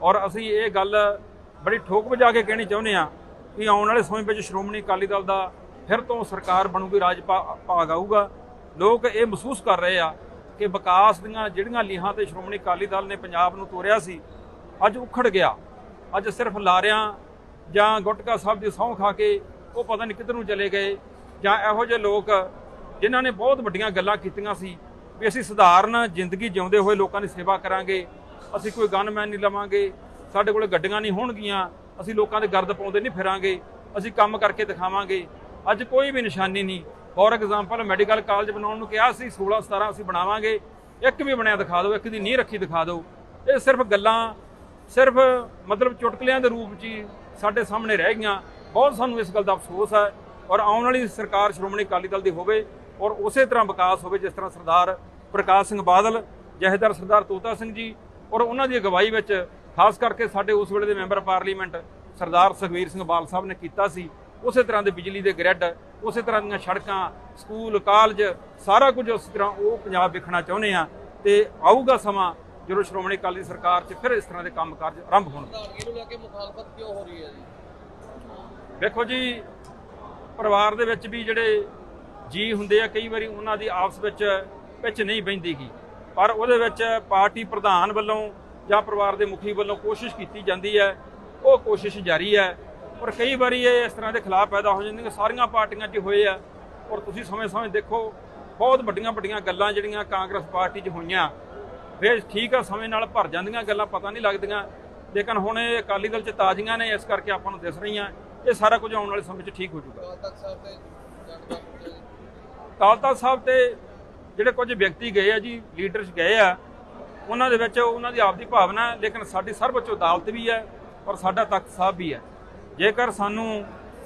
ਔਰ ਅਸੀਂ ਇਹ ਗੱਲ ਬੜੀ ਠੋਕ ਵਜਾ ਕੇ ਕਹਿਣੀ ਚਾਹੁੰਦੇ ਆ ਕਿ ਆਉਣ ਵਾਲੇ ਸਮੇਂ ਵਿੱਚ ਸ਼੍ਰੋਮਣੀ ਅਕਾਲੀ ਦਲ ਦਾ ਫਿਰ ਤੋਂ ਸਰਕਾਰ ਬਣੂਗੀ, ਰਾਜ ਭਾ- ਭਾਗ ਆਊਗਾ। ਲੋਕ ਇਹ ਮਹਿਸੂਸ ਕਰ ਰਹੇ ਆ ਕਿ ਵਿਕਾਸ ਦੀਆਂ ਜਿਹੜੀਆਂ ਲੀਹਾਂ ਤੇ ਸ਼੍ਰੋਮਣੀ ਅਕਾਲੀ ਦਲ ਨੇ ਪੰਜਾਬ ਨੂੰ ਤੋਰਿਆ ਸੀ, ਅੱਜ ਉਖੜ ਗਿਆ। ਅੱਜ ਸਿਰਫ ਲਾਰਿਆਂ ਜਾਂ ਗੁਟਕਾ ਸਾਹਿਬ ਦੀ ਸਹੁੰ ਖਾ ਕੇ ਉਹ ਪਤਾ ਨਹੀਂ ਕਿੱਧਰ ਨੂੰ ਚਲੇ ਗਏ ਜਾਂ ਇਹੋ ਜਿਹੇ ਲੋਕ ਜਿਨ੍ਹਾਂ ਨੇ ਬਹੁਤ ਵੱਡੀਆਂ ਗੱਲਾਂ ਕੀਤੀਆਂ ਸੀ ਵੀ ਅਸੀਂ ਸਧਾਰਨ ਜ਼ਿੰਦਗੀ ਜਿਉਂਦੇ ਹੋਏ ਲੋਕਾਂ ਦੀ ਸੇਵਾ ਕਰਾਂਗੇ, ਅਸੀਂ ਕੋਈ ਗਨਮੈਨ ਨਹੀਂ ਲਵਾਂਗੇ, ਸਾਡੇ ਕੋਲੇ ਗੱਡੀਆਂ ਨਹੀਂ ਹੋਣਗੀਆਂ, ਅਸੀਂ ਲੋਕਾਂ ਦੇ ਗਰਦ ਪਾਉਂਦੇ ਨਹੀਂ ਫਿਰਾਂਗੇ, ਅਸੀਂ ਕੰਮ ਕਰਕੇ ਦਿਖਾਵਾਂਗੇ। ਅੱਜ ਕੋਈ ਵੀ ਨਿਸ਼ਾਨੀ ਨਹੀਂ। ਫੋਰ ਐਗਜ਼ਾਮਪਲ ਮੈਡੀਕਲ ਕਾਲਜ ਬਣਾਉਣ ਨੂੰ ਕਿਹਾ ਸੀ 16 17 ਅਸੀਂ ਬਣਾਵਾਂਗੇ। ਇੱਕ ਵੀ ਬਣਿਆ ਦਿਖਾ ਦਿਓ, ਇੱਕ ਦੀ ਨੀਂਹ ਰੱਖੀ ਦਿਖਾ ਦਿਓ। ਇਹ ਸਿਰਫ ਗੱਲਾਂ, ਸਿਰਫ ਮਤਲਬ ਚੁਟਕਲਿਆਂ ਦੇ ਰੂਪ 'ਚ ਹੀ ਸਾਡੇ ਸਾਹਮਣੇ ਰਹਿ ਗਈਆਂ। ਬਹੁਤ ਸਾਨੂੰ ਇਸ ਗੱਲ ਦਾ ਅਫਸੋਸ ਹੈ ਔਰ ਆਉਣ ਵਾਲੀ ਸਰਕਾਰ ਸ਼੍ਰੋਮਣੀ ਅਕਾਲੀ ਦਲ ਦੀ ਹੋਵੇ ਔਰ ਉਸੇ ਤਰ੍ਹਾਂ ਵਿਕਾਸ ਹੋਵੇ ਜਿਸ ਤਰ੍ਹਾਂ ਸਰਦਾਰ ਪ੍ਰਕਾਸ਼ ਸਿੰਘ ਬਾਦਲ ਜਹੇਦਾਰ ਸਰਦਾਰ ਤੋਤਾ ਸਿੰਘ ਜੀ ਔਰ ਉਹਨਾਂ ਦੀ ਅਗਵਾਈ ਵਿੱਚ ਖਾਸ ਕਰਕੇ ਸਾਡੇ ਉਸ ਵੇਲੇ ਦੇ ਮੈਂਬਰ ਪਾਰਲੀਮੈਂਟ ਸਰਦਾਰ ਸੁਖਵੀਰ ਸਿੰਘ ਬਾਲ ਸਾਹਿਬ ਨੇ ਕੀਤਾ ਸੀ ਉਸੇ ਤਰ੍ਹਾਂ ਦੇ ਬਿਜਲੀ ਦੇ ਗ੍ਰਿਡ ਉਸੇ ਤਰ੍ਹਾਂ ਦੀਆਂ ਸੜਕਾਂ ਸਕੂਲ ਕਾਲਜ ਸਾਰਾ ਕੁਝ ਉਸ ਤਰ੍ਹਾਂ ਉਹ ਪੰਜਾਬ ਵੇਖਣਾ ਚਾਹੁੰਦੇ ਆ ਤੇ ਆਊਗਾ ਸਮਾਂ ਜਦੋਂ ਸ਼੍ਰੋਮਣੀ ਅਕਾਲੀ ਸਰਕਾਰ 'ਚ ਫਿਰ ਇਸ ਤਰ੍ਹਾਂ ਦੇ ਕੰਮ ਕਾਰਜ ਆਰੰਭ ਹੋਣਗੇ ਪ੍ਰਧਾਨਗੀ ਨੂੰ ਲੈ ਕੇ ਮੁਖਾਲਫਤ ਕਿਉਂ ਹੋ ਰਹੀ ਹੈ ਜੀ? ਵੇਖੋ ਜੀ ਪਰਿਵਾਰ ਦੇ ਵਿੱਚ ਵੀ ਜਿਹੜੇ ਜੀ ਹੁੰਦੇ ਆ, ਕਈ ਵਾਰੀ ਉਹਨਾਂ ਦੀ ਆਪਸ ਵਿੱਚ ਵਿੱਚ ਨਹੀਂ ਬੈਂਦੀਗੀ ਪਰ ਉਹਦੇ ਵਿੱਚ ਪਾਰਟੀ ਪ੍ਰਧਾਨ ਵੱਲੋਂ ਜਾਂ ਪਰਿਵਾਰ ਦੇ ਮੁਖੀ ਵੱਲੋਂ ਕੋਸ਼ਿਸ਼ ਕੀਤੀ ਜਾਂਦੀ ਹੈ। ਉਹ ਕੋਸ਼ਿਸ਼ ਜਾਰੀ ਹੈ। ਔਰ ਕਈ ਵਾਰੀ ਇਹ ਇਸ ਤਰ੍ਹਾਂ ਦੇ ਖਿਲਾਫ ਪੈਦਾ ਹੋ ਜਾਂਦੀਆਂ ਸਾਰੀਆਂ ਪਾਰਟੀਆਂ 'ਚ ਹੋਏ ਆ। ਔਰ ਤੁਸੀਂ ਸਮੇਂ-ਸਮੇਂ ਦੇਖੋ, ਬਹੁਤ ਵੱਡੀਆਂ ਵੱਡੀਆਂ ਗੱਲਾਂ ਜਿਹੜੀਆਂ ਕਾਂਗਰਸ ਪਾਰਟੀ 'ਚ ਹੋਈਆਂ, ਫਿਰ ਠੀਕ ਆ, ਸਮੇਂ ਨਾਲ ਭਰ ਜਾਂਦੀਆਂ ਗੱਲਾਂ ਪਤਾ ਨਹੀਂ ਲੱਗਦੀਆਂ। ਲੇਕਿਨ ਹੁਣ ਇਹ ਅਕਾਲੀ ਦਲ 'ਚ ਤਾਜ਼ੀਆਂ ਨੇ, ਇਸ ਕਰਕੇ ਆਪਾਂ ਨੂੰ ਦਿਸ ਰਹੀਆਂ। ਇਹ ਸਾਰਾ ਕੁਝ ਆਉਣ ਵਾਲੇ ਸਮੇਂ 'ਚ ਠੀਕ ਹੋ ਜਾਊਗਾ। ਅਕਾਲ ਤਖਤ ਸਾਹਿਬ ਤੇ ਜਿਹੜੇ ਕੁਝ ਵਿਅਕਤੀ ਗਏ ਆ ਜੀ ਲੀਡਰਸ ਗਏ ਆ, ਉਹਨਾਂ ਦੇ ਵਿੱਚ ਉਹਨਾਂ ਦੀ ਆਪਦੀ ਭਾਵਨਾ ਲੇਕਿਨ ਸਾਡੀ ਸਰਵਉੱਚ ਅਦਾਲਤ ਵੀ ਹੈ ਔਰ ਸਾਡਾ ਤਖਤ ਸਾਹਿਬ ਵੀ ਹੈ। ਜੇਕਰ ਸਾਨੂੰ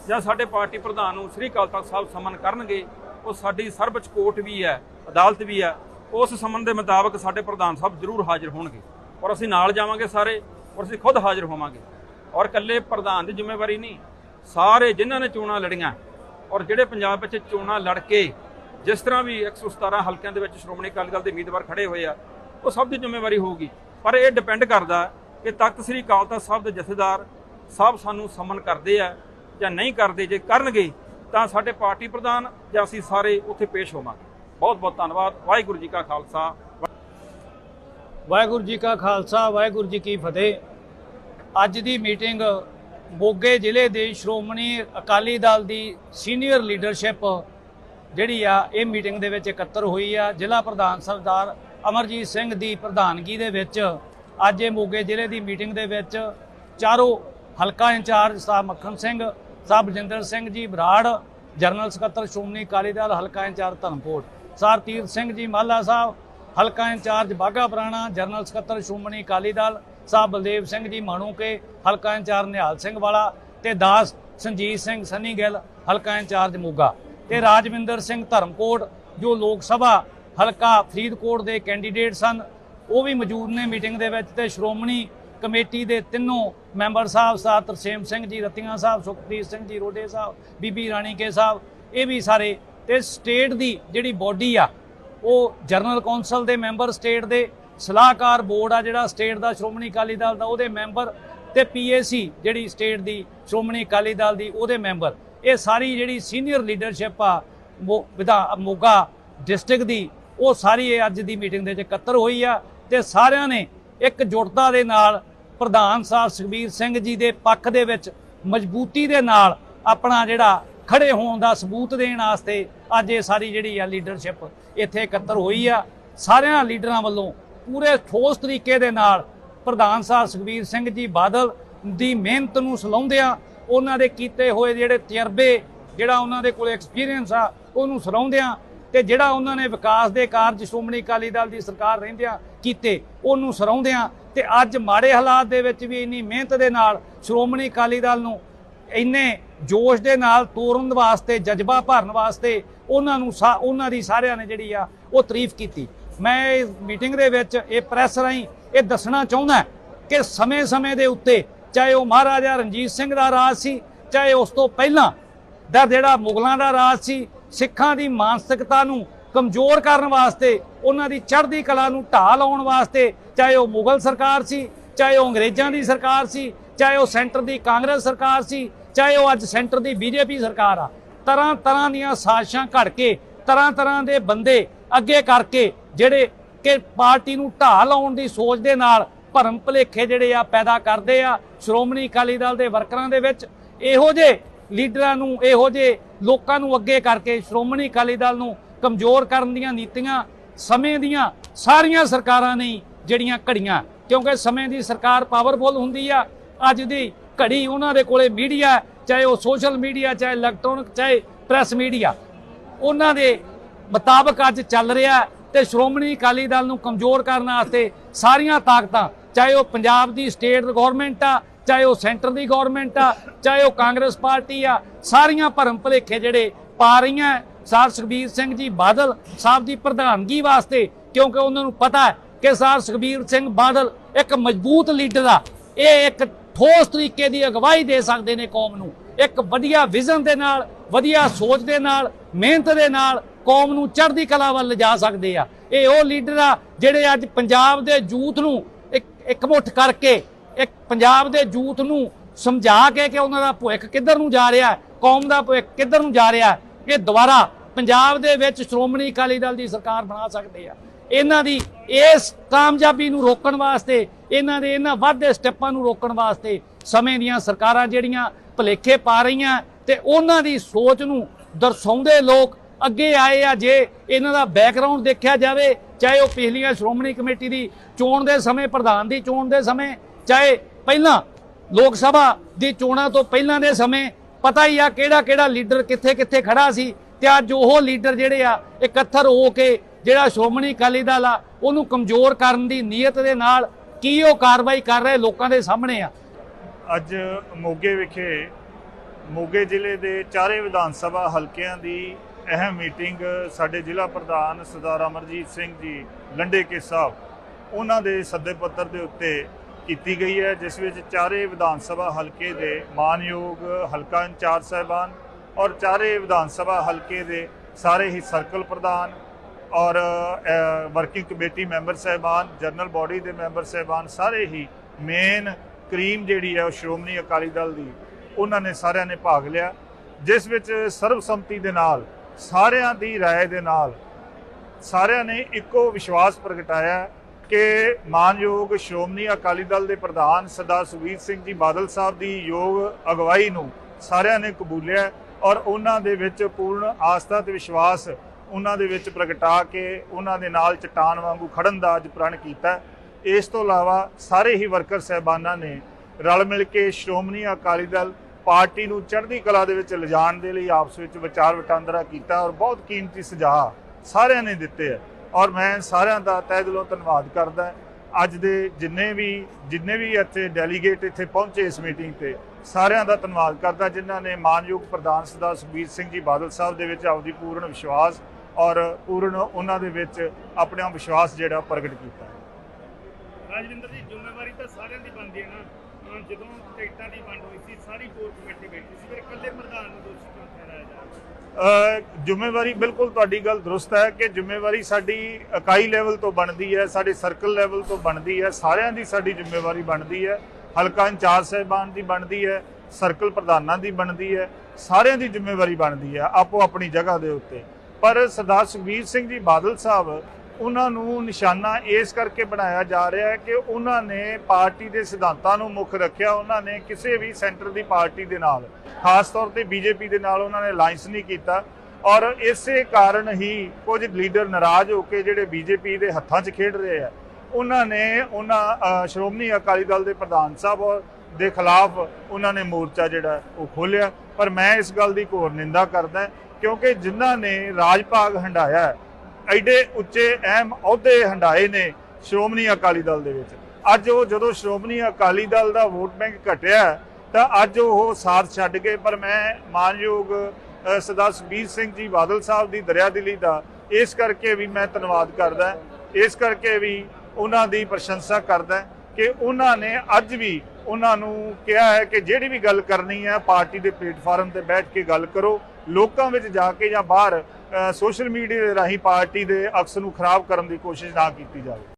ਜਾਂ ਸਾਡੇ ਪਾਰਟੀ ਪ੍ਰਧਾਨ ਨੂੰ ਸ੍ਰੀ ਅਕਾਲ ਤਖਤ ਸਾਹਿਬ ਸਮਨ ਕਰਨਗੇ, ਉਹ ਸਾਡੀ ਸਰਵਉੱਚ ਕੋਰਟ ਵੀ ਹੈ, ਅਦਾਲਤ ਵੀ ਹੈ, ਉਸ ਸਮਨ ਦੇ ਮੁਤਾਬਕ ਸਾਡੇ ਪ੍ਰਧਾਨ ਸਾਹਿਬ ਜ਼ਰੂਰ ਹਾਜ਼ਰ ਹੋਣਗੇ ਔਰ ਅਸੀਂ ਨਾਲ ਜਾਵਾਂਗੇ ਸਾਰੇ ਔਰ ਅਸੀਂ ਖੁਦ ਹਾਜ਼ਰ ਹੋਵਾਂਗੇ। ਔਰ ਇਕੱਲੇ ਪ੍ਰਧਾਨ ਦੀ ਜ਼ਿੰਮੇਵਾਰੀ ਨਹੀਂ, ਸਾਰੇ ਜਿਨ੍ਹਾਂ ਨੇ ਚੋਣਾਂ ਲੜੀਆਂ ਔਰ ਜਿਹੜੇ ਪੰਜਾਬ ਵਿੱਚ ਚੋਣਾਂ ਲੜ ਕੇ ਜਿਸ ਤਰ੍ਹਾਂ ਵੀ 117 ਹਲਕਿਆਂ ਦੇ ਵਿੱਚ ਸ਼੍ਰੋਮਣੀ ਅਕਾਲੀ ਦਲ ਦੇ ਉਮੀਦਵਾਰ ਖੜੇ ਹੋਏ ਆ, ਉਹ ਸਭ ਦੀ ਜ਼ਿੰਮੇਵਾਰੀ ਹੋਊਗੀ। ਪਰ ਇਹ ਡਿਪੈਂਡ ਕਰਦਾ ਕਿ ਤਖਤ ਸ੍ਰੀ ਅਕਾਲ ਤਖਤ ਸਾਹਿਬ ਦੇ ਜਥੇਦਾਰ ਸਾਹਿਬ ਸਾਨੂੰ ਸਮਨ ਕਰਦੇ ਆ ਜਾਂ ਨਹੀਂ ਕਰਦੇ। ਜੇ ਕਰਨਗੇ, ਤਾਂ ਸਾਡੇ ਪਾਰਟੀ ਪ੍ਰਧਾਨ ਜਾਂ ਅਸੀਂ ਸਾਰੇ ਉੱਥੇ ਪੇਸ਼ ਹੋਵਾਂਗੇ। ਬਹੁਤ ਬਹੁਤ ਧੰਨਵਾਦ। ਵਾਹਿਗੁਰੂ ਜੀ ਕਾ ਖਾਲਸਾ। ਵਾਹਿਗੁਰੂ ਜੀ ਕਾ ਖਾਲਸਾ, ਵਾਹਿਗੁਰੂ ਜੀ ਕੀ ਫਤਿਹ। ਅੱਜ ਦੀ ਮੀਟਿੰਗ ਮੋਗੇ ਜ਼ਿਲ੍ਹੇ ਦੇ ਸ਼੍ਰੋਮਣੀ ਅਕਾਲੀ ਦਲ ਦੀ ਸੀਨੀਅਰ ਲੀਡਰਸ਼ਿਪ ਜਿਹੜੀ ਆ, ਇਹ ਮੀਟਿੰਗ ਦੇ ਵਿੱਚ ਇਕੱਤਰ ਹੋਈ ਆ, ਜ਼ਿਲ੍ਹਾ ਪ੍ਰਧਾਨ ਸਰਦਾਰ ਅਮਰਜੀਤ ਸਿੰਘ ਦੀ ਪ੍ਰਧਾਨਗੀ ਦੇ ਵਿੱਚ ਅੱਜ ਇਹ ਮੋਗੇ ਜ਼ਿਲ੍ਹੇ ਦੀ ਮੀਟਿੰਗ ਦੇ ਵਿੱਚ ਚਾਰੋਂ ਹਲਕਾ ਇੰਚਾਰਜ ਸਾਹਿਬ ਮੱਖਣ ਸਿੰਘ, ਸਾਹਿਬ ਬਜਿੰਦਰ ਸਿੰਘ ਜੀ ਬਰਾੜ, ਜਨਰਲ ਸਕੱਤਰ ਸ਼੍ਰੋਮਣੀ ਅਕਾਲੀ ਦਲ, ਹਲਕਾ ਇੰਚਾਰਜ ਧਰਮਕੋਟ ਸਰ ਤੀਰਥ ਸਿੰਘ ਜੀ ਮਾਲਾ ਸਾਹਿਬ, ਹਲਕਾ ਇੰਚਾਰਜ ਬਾਗਾ ਪੁਰਾਣਾ, ਜਨਰਲ ਸਕੱਤਰ ਸ਼੍ਰੋਮਣੀ ਅਕਾਲੀ ਦਲ, ਸਾਹਿਬ ਬਲਦੇਵ ਸਿੰਘ ਜੀ ਮਾਣੂਕੇ, ਹਲਕਾ ਇੰਚਾਰਜ ਨਿਹਾਲ ਸਿੰਘ ਵਾਲਾ ਤੇ ਦਾਸ ਸੰਜੀਤ ਸਿੰਘ ਸੰਨੀ ਗਿੱਲ ਹਲਕਾ ਇੰਚਾਰਜ ਮੋਗਾ। ਤੇ ਰਾਜਵਿੰਦਰ ਸਿੰਘ ਧਰਮਕੋਟ, ਜੋ ਲੋਕ ਸਭਾ ਹਲਕਾ ਫਰੀਦਕੋਟ ਦੇ ਕੈਂਡੀਡੇਟ ਸਨ, ਉਹ ਵੀ ਮੌਜੂਦ ਨੇ ਮੀਟਿੰਗ ਦੇ ਵਿੱਚ ਤੇ ਸ਼੍ਰੋਮਣੀ ਕਮੇਟੀ ਦੇ ਤਿੰਨੋਂ ਮੈਂਬਰ ਸਾਹਿਬ ਸਾਹਿਬ ਤਰਸੇਮ ਸਿੰਘ ਜੀ, ਰਤੀਆਂ ਸਾਹਿਬ, ਸੁਖਪ੍ਰੀਤ ਸਿੰਘ ਜੀ, ਰੋਡੇ ਸਾਹਿਬ, ਬੀਬੀ ਰਾਣੀ ਕੇ ਸਾਹਿਬ, ਇਹ ਵੀ ਸਾਰੇ ਤੇ ਸਟੇਟ ਦੀ ਜਿਹੜੀ ਬੋਡੀ ਆ, ਉਹ ਜਨਰਲ ਕੌਂਸਲ ਦੇ ਮੈਂਬਰ ਸਟੇਟ ਦੇ, ਸਲਾਹਕਾਰ ਬੋਰਡ ਆ ਜਿਹੜਾ ਸਟੇਟ ਦਾ ਸ਼੍ਰੋਮਣੀ ਅਕਾਲੀ ਦਲ ਦਾ, ਉਹਦੇ ਮੈਂਬਰ ਤੇ ਪੀਏਸੀ ਜਿਹੜੀ ਸਟੇਟ ਦੀ ਸ਼੍ਰੋਮਣੀ ਅਕਾਲੀ ਦਲ ਦੀ, ਉਹਦੇ ਮੈਂਬਰ। ਇਹ ਸਾਰੀ ਜਿਹੜੀ ਸੀਨੀਅਰ ਲੀਡਰਸ਼ਿਪ ਆ, ਮੋ- ਵਿਧਾ, ਮੋਗਾ ਡਿਸਟ੍ਰਿਕਟ ਦੀ, ਉਹ ਸਾਰੀ ਇਹ ਅੱਜ ਦੀ ਮੀਟਿੰਗ ਦੇ ਵਿੱਚ ਇਕੱਤਰ ਹੋਈ ਆ ਤੇ ਸਾਰਿਆਂ ਨੇ ਇੱਕ ਜੁਟਤਾ ਦੇ ਨਾਲ ਪ੍ਰਧਾਨ ਸਾਹਿਬ ਸੁਖਬੀਰ ਸਿੰਘ ਜੀ ਦੇ ਪੱਖ ਦੇ ਵਿੱਚ ਮਜ਼ਬੂਤੀ ਦੇ ਨਾਲ ਆਪਣਾ ਜਿਹੜਾ ਖੜੇ ਹੋਣ ਦਾ ਸਬੂਤ ਦੇਣ ਵਾਸਤੇ ਅੱਜ ਇਹ ਸਾਰੀ ਜਿਹੜੀ ਆ ਲੀਡਰਸ਼ਿਪ ਇੱਥੇ ਇਕੱਤਰ ਹੋਈ ਆ। ਸਾਰਿਆਂ ਲੀਡਰਾਂ ਵੱਲੋਂ ਪੂਰੇ ਠੋਸ ਤਰੀਕੇ ਦੇ ਨਾਲ ਪ੍ਰਧਾਨ ਸਾਹਿਬ ਸੁਖਬੀਰ ਸਿੰਘ ਜੀ ਬਾਦਲ ਦੀ ਮਿਹਨਤ ਨੂੰ ਸਲਾਉਂਦਿਆਂ ਉਹਨਾਂ ਦੇ ਕੀਤੇ ਹੋਏ ਜਿਹੜੇ ਤਜਰਬੇ, ਜਿਹੜਾ ਉਹਨਾਂ ਦੇ ਕੋਲ ਐਕਸਪੀਰੀਅੰਸ ਆ, ਉਹਨੂੰ ਸਰਾਉਂਦਿਆਂ ਤੇ ਜਿਹੜਾ ਉਹਨਾਂ ਨੇ ਵਿਕਾਸ ਦੇ ਕਾਰਜ ਸ਼੍ਰੋਮਣੀ ਅਕਾਲੀ ਦਲ ਦੀ ਸਰਕਾਰ ਰਹਿੰਦਿਆਂ ਕੀਤੇ, ਉਹਨੂੰ ਸਰਾਉਂਦਿਆਂ ਤੇ ਅੱਜ ਮਾੜੇ ਹਾਲਾਤ ਦੇ ਵਿੱਚ ਵੀ ਇੰਨੀ ਮਿਹਨਤ ਦੇ ਨਾਲ ਸ਼੍ਰੋਮਣੀ ਅਕਾਲੀ ਦਲ ਨੂੰ ਇੰਨੇ ਜੋਸ਼ ਦੇ ਨਾਲ ਤੋਰਨ ਵਾਸਤੇ, ਜਜ਼ਬਾ ਭਰਨ ਵਾਸਤੇ ਉਹਨਾਂ ਨੂੰ ਸਾ- ਉਹਨਾਂ ਦੀ ਸਾਰਿਆਂ ਨੇ ਜਿਹੜੀ ਆ, ਉਹ ਤਾਰੀਫ ਕੀਤੀ। ਮੈਂ ਇਸ ਮੀਟਿੰਗ ਦੇ ਵਿੱਚ ਇਹ ਪ੍ਰੈਸ ਰਾਹੀਂ ਇਹ ਦੱਸਣਾ ਚਾਹੁੰਦਾ ਕਿ ਸਮੇਂ-ਸਮੇਂ ਦੇ ਉੱਤੇ ਚਾਹੇ ਉਹ ਮਹਾਰਾਜਾ ਰਣਜੀਤ ਸਿੰਘ ਦਾ ਰਾਜ ਸੀ, ਚਾਹੇ ਉਸ ਤੋਂ ਪਹਿਲਾਂ ਦਾ ਜਿਹੜਾ ਮੁਗਲਾਂ ਦਾ ਰਾਜ ਸੀ, ਸਿੱਖਾਂ ਦੀ ਮਾਨਸਿਕਤਾ ਨੂੰ ਕਮਜ਼ੋਰ ਕਰਨ ਵਾਸਤੇ, ਉਹਨਾਂ ਦੀ ਚੜ੍ਹਦੀ ਕਲਾ ਨੂੰ ਢਾਹ ਲਾਉਣ ਵਾਸਤੇ, ਚਾਹੇ ਉਹ ਮੁਗਲ ਸਰਕਾਰ ਸੀ, ਚਾਹੇ ਉਹ ਅੰਗਰੇਜ਼ਾਂ ਦੀ ਸਰਕਾਰ ਸੀ, ਚਾਹੇ ਉਹ ਸੈਂਟਰ ਦੀ ਕਾਂਗਰਸ ਸਰਕਾਰ ਸੀ, ਚਾਹੇ ਉਹ ਅੱਜ ਸੈਂਟਰ ਦੀ ਬੀਜੇਪੀ ਸਰਕਾਰ ਆ ਤਰ੍ਹਾਂ ਤਰ੍ਹਾਂ ਦੀਆਂ ਸਾਜ਼ਿਸ਼ਾਂ ਘੜ ਕੇ ਤਰ੍ਹਾਂ ਤਰ੍ਹਾਂ ਦੇ ਬੰਦੇ ਅੱਗੇ ਕਰਕੇ, ਜਿਹੜੇ ਕਿ ਪਾਰਟੀ ਨੂੰ ਢਾਹ ਲਾਉਣ ਦੀ ਸੋਚ ਦੇ ਨਾਲ ਭਰਮ ਭਲੇਖੇ ਜਿਹੜੇ ਆ ਪੈਦਾ ਕਰਦੇ ਆ ਸ਼੍ਰੋਮਣੀ ਅਕਾਲੀ ਦਲ ਦੇ ਵਰਕਰਾਂ ਦੇ ਵਿੱਚ, ਇਹੋ ਜਿਹੇ ਲੀਡਰਾਂ ਨੂੰ, ਇਹੋ ਜਿਹੇ ਲੋਕਾਂ ਨੂੰ ਅੱਗੇ ਕਰਕੇ ਸ਼੍ਰੋਮਣੀ ਅਕਾਲੀ ਦਲ ਨੂੰ ਕਮਜ਼ੋਰ ਕਰਨ ਦੀਆਂ ਨੀਤੀਆਂ ਸਮੇਂ ਦੀਆਂ ਸਾਰੀਆਂ ਸਰਕਾਰਾਂ ਨੇ ਜਿਹੜੀਆਂ ਘੜੀਆਂ। ਕਿਉਂਕਿ ਸਮੇਂ ਦੀ ਸਰਕਾਰ ਪਾਵਰਫੁਲ ਹੁੰਦੀ ਆ, ਅੱਜ ਦੀ ਘੜੀ ਉਹਨਾਂ ਦੇ ਕੋਲੇ ਮੀਡੀਆ, ਚਾਹੇ ਉਹ ਸੋਸ਼ਲ ਮੀਡੀਆ ਚਾਹੇ ਇਲੈਕਟ੍ਰੋਨਿਕ ਚਾਹੇ ਪ੍ਰੈਸ ਮੀਡੀਆ ਉਹਨਾਂ ਦੇ ਮੁਤਾਬਕ ਅੱਜ ਚੱਲ ਰਿਹਾ ਹੈ ਤੇ ਸ਼੍ਰੋਮਣੀ ਅਕਾਲੀ ਦਲ ਨੂੰ ਕਮਜ਼ੋਰ ਕਰਨ ਵਾਸਤੇ ਸਾਰੀਆਂ ਤਾਕਤਾਂ ਚਾਹੇ ਉਹ ਪੰਜਾਬ ਦੀ ਸਟੇਟ ਗਵਰਨਮੈਂਟ ਆ, ਚਾਹੇ ਉਹ ਸੈਂਟਰ ਦੀ ਗਵਰਨਮੈਂਟ ਆ, ਚਾਹੇ ਉਹ ਕਾਂਗਰਸ ਪਾਰਟੀ ਆ, ਸਾਰੀਆਂ ਭਰਮ ਭਲੇਖੇ ਜਿਹੜੇ ਪਾ ਰਹੀਆਂ ਸਾਰ ਸੁਖਬੀਰ ਸਿੰਘ ਜੀ ਬਾਦਲ ਸਾਹਿਬ ਦੀ ਪ੍ਰਧਾਨਗੀ ਵਾਸਤੇ, ਕਿਉਂਕਿ ਉਹਨਾਂ ਨੂੰ ਪਤਾ ਹੈ ਕਿ ਸਾਰ ਸੁਖਬੀਰ ਸਿੰਘ ਬਾਦਲ ਇੱਕ ਮਜ਼ਬੂਤ ਲੀਡਰ ਆ। ਇਹ ਇੱਕ ਠੋਸ ਤਰੀਕੇ ਦੀ ਅਗਵਾਈ ਦੇ ਸਕਦੇ ਨੇ ਕੌਮ ਨੂੰ। ਇੱਕ ਵਧੀਆ ਵਿਜ਼ਨ ਦੇ ਨਾਲ, ਵਧੀਆ ਸੋਚ ਦੇ ਨਾਲ, ਮਿਹਨਤ ਦੇ ਨਾਲ ਕੌਮ ਨੂੰ ਚੜ੍ਹਦੀ ਕਲਾ ਵੱਲ ਲਿਜਾ ਸਕਦੇ ਆ। ਇਹ ਉਹ ਲੀਡਰ ਆ ਜਿਹੜੇ ਅੱਜ ਪੰਜਾਬ ਦੇ ਯੂਥ ਨੂੰ ਇਕਮੁੱਠ ਕਰਕੇ ਇੱਕ ਪੰਜਾਬ ਦੇ ਯੂਥ ਨੂੰ ਸਮਝਾ ਕੇ ਕਿ ਉਹਨਾਂ ਦਾ ਭਵਿੱਖ ਕਿੱਧਰ ਨੂੰ ਜਾ ਰਿਹਾ ਕੌਮ ਦਾ ਭਵਿੱਖ ਕਿੱਧਰ ਨੂੰ ਜਾ ਰਿਹਾ ਇਹ ਦੁਬਾਰਾ ਪੰਜਾਬ ਦੇ ਵਿੱਚ ਸ਼੍ਰੋਮਣੀ ਅਕਾਲੀ ਦਲ ਦੀ ਸਰਕਾਰ ਬਣਾ ਸਕਦੇ ਆ। ਇਹਨਾਂ ਦੀ ਇਸ ਕਾਮਯਾਬੀ ਨੂੰ ਰੋਕਣ ਵਾਸਤੇ, ਇਹਨਾਂ ਦੇ ਇਹਨਾਂ ਵਾਧੇ ਸਟੈਪਾਂ ਨੂੰ ਰੋਕਣ ਵਾਸਤੇ ਸਮੇਂ ਦੀਆਂ ਸਰਕਾਰਾਂ ਜਿਹੜੀਆਂ ਭਲੇਖੇ ਪਾ ਰਹੀਆਂ ਤੇ ਉਹਨਾਂ ਦੀ ਸੋਚ ਨੂੰ ਦਰਸਾਉਂਦੇ ਲੋਕ ਅੱਗੇ ਆਏ ਆ ਜੇ ਇਹਨਾਂ ਦਾ ਬੈਕਗ੍ਰਾਉਂਡ ਦੇਖਿਆ ਜਾਵੇ, ਚਾਹੇ ਉਹ ਪਿਛਲੀਆਂ ਸ਼੍ਰੋਮਣੀ ਕਮੇਟੀ ਦੀ ਚੋਣ ਦੇ ਸਮੇਂ, ਪ੍ਰਧਾਨ ਦੀ ਚੋਣ ਦੇ ਸਮੇਂ, ਚਾਹੇ ਪਹਿਲਾਂ ਲੋਕ ਸਭਾ ਦੀ ਚੋਣਾਂ ਤੋਂ ਪਹਿਲਾਂ ਦੇ ਸਮੇਂ, ਪਤਾ ਹੀ ਆ ਕਿਹੜਾ ਕਿਹੜਾ ਲੀਡਰ ਕਿੱਥੇ ਕਿੱਥੇ ਖੜਾ ਸੀ ਤੇ ਅੱਜ ਉਹ ਲੀਡਰ ਜਿਹੜੇ ਆ, ਇਕੱਠਰ ਹੋ ਕੇ ਜਿਹੜਾ ਸ਼੍ਰੋਮਣੀ ਅਕਾਲੀ ਦਲ ਆ, ਉਹਨੂੰ ਕਮਜ਼ੋਰ ਕਰਨ ਦੀ ਨੀਅਤ ਦੇ ਨਾਲ ਕੀ ਉਹ ਕਾਰਵਾਈ ਕਰ ਰਹੇ ਲੋਕਾਂ ਦੇ ਸਾਹਮਣੇ ਆ? ਅੱਜ ਮੋਗੇ ਵਿਖੇ ਮੋਗੇ ਜ਼ਿਲ੍ਹੇ ਦੇ ਚਾਰੇ ਵਿਧਾਨ ਸਭਾ ਹਲਕਿਆਂ ਦੀ ਅਹਿਮ ਮੀਟਿੰਗ ਸਾਡੇ ਜ਼ਿਲ੍ਹਾ ਪ੍ਰਧਾਨ ਸਰਦਾਰ ਅਮਰਜੀਤ ਸਿੰਘ ਜੀ, ਲੰਡੇ ਕੇ ਸਾਹਿਬ, ਉਹਨਾਂ ਦੇ ਸੱਦੇ ਪੱਤਰ ਦੇ ਉੱਤੇ ਕੀਤੀ ਗਈ ਹੈ, ਜਿਸ ਵਿੱਚ ਚਾਰੇ ਵਿਧਾਨ ਸਭਾ ਹਲਕੇ ਦੇ ਮਾਨਯੋਗ ਹਲਕਾ ਇੰਚਾਰਜ ਸਾਹਿਬਾਨ ਔਰ ਚਾਰੇ ਵਿਧਾਨ ਸਭਾ ਹਲਕੇ ਦੇ ਸਾਰੇ ਹੀ ਸਰਕਲ ਪ੍ਰਧਾਨ ਔਰ ਵਰਕਿੰਗ ਕਮੇਟੀ ਮੈਂਬਰ ਸਾਹਿਬਾਨ, ਜਨਰਲ ਬਾਡੀ ਦੇ ਮੈਂਬਰ ਸਾਹਿਬਾਨ, ਸਾਰੇ ਹੀ ਮੇਨ ਕਰੀਮ ਜਿਹੜੀ ਹੈ ਉਹ ਸ਼੍ਰੋਮਣੀ ਅਕਾਲੀ ਦਲ ਦੀ, ਉਹਨਾਂ ਨੇ ਸਾਰਿਆਂ ਨੇ ਭਾਗ ਲਿਆ, ਜਿਸ ਵਿੱਚ ਸਰਬਸੰਮਤੀ ਦੇ ਨਾਲ ਸਾਰਿਆਂ ਦੀ رائے ਦੇ ਨਾਲ ਸਾਰਿਆਂ ਨੇ ਇੱਕੋ ਵਿਸ਼ਵਾਸ ਪ੍ਰਗਟਾਇਆ ਕਿ ਮਾਨਯੋਗ ਸ਼੍ਰੋਮਣੀ ਅਕਾਲੀ ਦਲ ਦੇ ਪ੍ਰਧਾਨ ਸਰਦਾਰ ਸੁਖਬੀਰ ਸਿੰਘ ਜੀ ਬਾਦਲ ਸਾਹਿਬ ਦੀ ਯੋਗ ਅਗਵਾਈ ਨੂੰ ਸਾਰਿਆਂ ਨੇ ਕਬੂਲਿਆ ਔਰ ਉਹਨਾਂ ਦੇ ਵਿੱਚ ਪੂਰਨ ਆਸਥਾ ਤੇ ਵਿਸ਼ਵਾਸ ਉਹਨਾਂ ਦੇ ਵਿੱਚ ਪ੍ਰਗਟਾ ਕੇ ਉਹਨਾਂ ਦੇ ਨਾਲ ਚਟਾਨ ਵਾਂਗੂ ਖੜਨ ਦਾ ਅੱਜ ਪ੍ਰਣ ਕੀਤਾ ਇਸ ਤੋਂ ਇਲਾਵਾ ਸਾਰੇ ਹੀ ਵਰਕਰ ਸਹਿਬਾਨਾਂ ਨੇ ਰਲ ਮਿਲ ਕੇ ਸ਼੍ਰੋਮਣੀ ਅਕਾਲੀ ਦਲ ਪਾਰਟੀ ਨੂੰ ਚੜ੍ਹਦੀ ਕਲਾ ਦੇ ਵਿੱਚ ਲਿਜਾਣ ਦੇ ਲਈ ਆਪਸ ਵਿੱਚ ਵਿਚਾਰ ਵਟਾਂਦਰਾ ਕੀਤਾ ਔਰ ਬਹੁਤ ਕੀਮਤੀ ਸੁਝਾਅ ਸਾਰਿਆਂ ਨੇ ਦਿੱਤੇ ਆ। ਔਰ ਮੈਂ ਸਾਰਿਆਂ ਦਾ ਤਹਿ ਦਿਲੋਂ ਧੰਨਵਾਦ ਕਰਦਾ ਅੱਜ ਦੇ ਜਿੰਨੇ ਵੀ ਜਿੰਨੇ ਵੀ ਇੱਥੇ ਡੈਲੀਗੇਟ ਇੱਥੇ ਪਹੁੰਚੇ ਇਸ ਮੀਟਿੰਗ ਤੇ, ਸਾਰਿਆਂ ਦਾ ਧੰਨਵਾਦ ਕਰਦਾ, ਜਿਨ੍ਹਾਂ ਨੇ ਮਾਨਯੋਗ ਪ੍ਰਧਾਨ ਸਰਦਾਰ ਸੁਖਬੀਰ ਸਿੰਘ ਜੀ ਬਾਦਲ ਸਾਹਿਬ ਦੇ ਵਿੱਚ ਆਪਦੀ ਪੂਰਨ ਵਿਸ਼ਵਾਸ ਔਰ ਪੂਰਨ ਉਹਨਾਂ ਦੇ ਵਿੱਚ ਆਪਣਾ ਵਿਸ਼ਵਾਸ ਜਿਹੜਾ ਪ੍ਰਗਟ ਕੀਤਾ ਰਾਜਵਿੰਦਰ ਜੀ, ਜ਼ਿੰਮੇਵਾਰੀ ਤਾਂ ਸਾਰਿਆਂ ਦੀ ਬਣਦੀ ਹੈ ਨਾ। ਜਦੋਂ ਟਿਕਟਾਂ ਦੀ ਵੰਡ ਹੋਈ ਸਾਰੀ ਕੋਰ ਕਮੇਟੀ ਬੈਠੀ ਸੀ ਫਿਰ ਇਕੱਲੇ ਪ੍ਰਧਾਨ ਨੂੰ ਦੋਸ਼ੀ ਕਿਉਂ ਠਹਿਰਾਇਆ ਜਾ ਅ, ਜ਼ਿੰਮੇਵਾਰੀ ਬਿਲਕੁਲ ਤੁਹਾਡੀ ਗੱਲ ਦਰੁਸਤ ਹੈ ਕਿ ਜ਼ਿੰਮੇਵਾਰੀ ਸਾਡੀ ਇਕਾਈ ਲੈਵਲ ਤੋਂ ਬਣਦੀ ਹੈ ਸਾਡੇ ਸਰਕਲ ਲੈਵਲ ਤੋਂ ਬਣਦੀ ਹੈ ਸਾਰਿਆਂ ਦੀ ਸਾਡੀ ਜ਼ਿੰਮੇਵਾਰੀ ਬਣਦੀ ਹੈ। ਹਲਕਾ ਇੰਚਾਰਜ ਸਾਹਿਬਾਨ ਦੀ ਬਣਦੀ ਹੈ ਸਰਕਲ ਪ੍ਰਧਾਨਾਂ ਦੀ ਬਣਦੀ ਹੈ ਸਾਰਿਆਂ ਦੀ ਜ਼ਿੰਮੇਵਾਰੀ ਬਣਦੀ ਹੈ ਆਪੋ ਆਪਣੀ ਜਗ੍ਹਾ ਦੇ ਉੱਤੇ। ਪਰ ਸਰਦਾਰ ਸੁਖਬੀਰ ਸਿੰਘ ਜੀ ਬਾਦਲ ਸਾਹਿਬ ਉਹਨਾਂ ਨੂੰ ਨਿਸ਼ਾਨਾ ਇਸ ਕਰਕੇ ਬਣਾਇਆ ਜਾ ਰਿਹਾ ਹੈ ਕਿ ਉਹਨਾਂ ਨੇ ਪਾਰਟੀ ਦੇ ਸਿਧਾਂਤਾਂ ਨੂੰ ਮੁੱਖ ਰੱਖਿਆ, ਉਹਨਾਂ ਨੇ ਕਿਸੇ ਵੀ ਸੈਂਟਰ ਦੀ ਪਾਰਟੀ ਦੇ ਨਾਲ, ਖਾਸ ਤੌਰ ਤੇ ਬੀਜੇਪੀ ਦੇ ਨਾਲ ਉਹਨਾਂ ਨੇ ਅਲਾਈਅੰਸ ਨਹੀਂ ਕੀਤਾ ਔਰ ਇਸੇ ਕਾਰਨ ਹੀ ਕੁਝ ਲੀਡਰ ਨਾਰਾਜ਼ ਹੋ ਕੇ ਜਿਹੜੇ ਬੀਜੇਪੀ ਦੇ ਹੱਥਾਂ 'ਚ ਖੇਡ ਰਹੇ ਆ, ਉਹਨਾਂ ਨੇ ਉਹਨਾਂ ਸ਼੍ਰੋਮਣੀ ਅਕਾਲੀ ਦਲ ਦੇ ਪ੍ਰਧਾਨ ਸਾਹਿਬ ਔਰ ਦੇ ਖਿਲਾਫ ਉਹਨਾਂ ਨੇ ਮੋਰਚਾ ਜਿਹੜਾ ਉਹ ਖੋਲਿਆ ਪਰ ਮੈਂ ਇਸ ਗੱਲ ਦੀ ਘੋਰ ਨਿੰਦਾ ਕਰਦਾ ਕਿਉਂਕਿ ਜਿਨ੍ਹਾਂ ਨੇ ਰਾਜ ਭਾਗ ਹੰਡਾਇਆ ਐਡੇ ਉੱਚੇ ਅਹਿਮ ਅਹੁਦੇ ਹੰਡਾਏ ਨੇ ਸ਼੍ਰੋਮਣੀ ਅਕਾਲੀ ਦਲ ਦੇ ਵਿੱਚ। ਅੱਜ ਉਹ ਜਦੋਂ ਸ਼੍ਰੋਮਣੀ ਅਕਾਲੀ ਦਲ ਦਾ ਵੋਟ ਬੈਂਕ ਘਟਿਆ ਤਾਂ ਅੱਜ ਉਹ ਸਾਥ ਛੱਡ ਗਏ ਪਰ ਮੈਂ ਮਾਨਯੋਗ ਅ, ਸਰਦਾਰ ਸੁਖਬੀਰ ਸਿੰਘ ਜੀ ਬਾਦਲ ਸਾਹਿਬ ਦੀ ਦਰਿਆਦਿਲੀ ਦਾ ਇਸ ਕਰਕੇ ਵੀ ਮੈਂ ਧੰਨਵਾਦ ਕਰਦਾ ਇਸ ਕਰਕੇ ਵੀ ਉਹਨਾਂ ਦੀ ਪ੍ਰਸ਼ੰਸਾ ਕਰਦਾ ਕਿ ਉਹਨਾਂ ਨੇ ਅੱਜ ਵੀ ਉਹਨਾਂ ਨੂੰ ਕਿਹਾ ਹੈ ਕਿ ਜਿਹੜੀ ਵੀ ਗੱਲ ਕਰਨੀ ਹੈ ਪਾਰਟੀ ਦੇ ਪਲੇਟਫਾਰਮ ਤੇ ਬੈਠ ਕੇ ਗੱਲ ਕਰੋ ਲੋਕਾਂ ਵਿੱਚ ਜਾ ਕੇ ਜਾਂ ਬਾਹਰ ਸੋਸ਼ਲ ਮੀਡੀਆ ਦੇ ਰਾਹੀਂ ਪਾਰਟੀ ਦੇ ਅਕਸ ਨੂੰ ਖਰਾਬ ਕਰਨ ਦੀ ਕੋਸ਼ਿਸ਼ ਨਾ ਕੀਤੀ ਜਾਵੇ।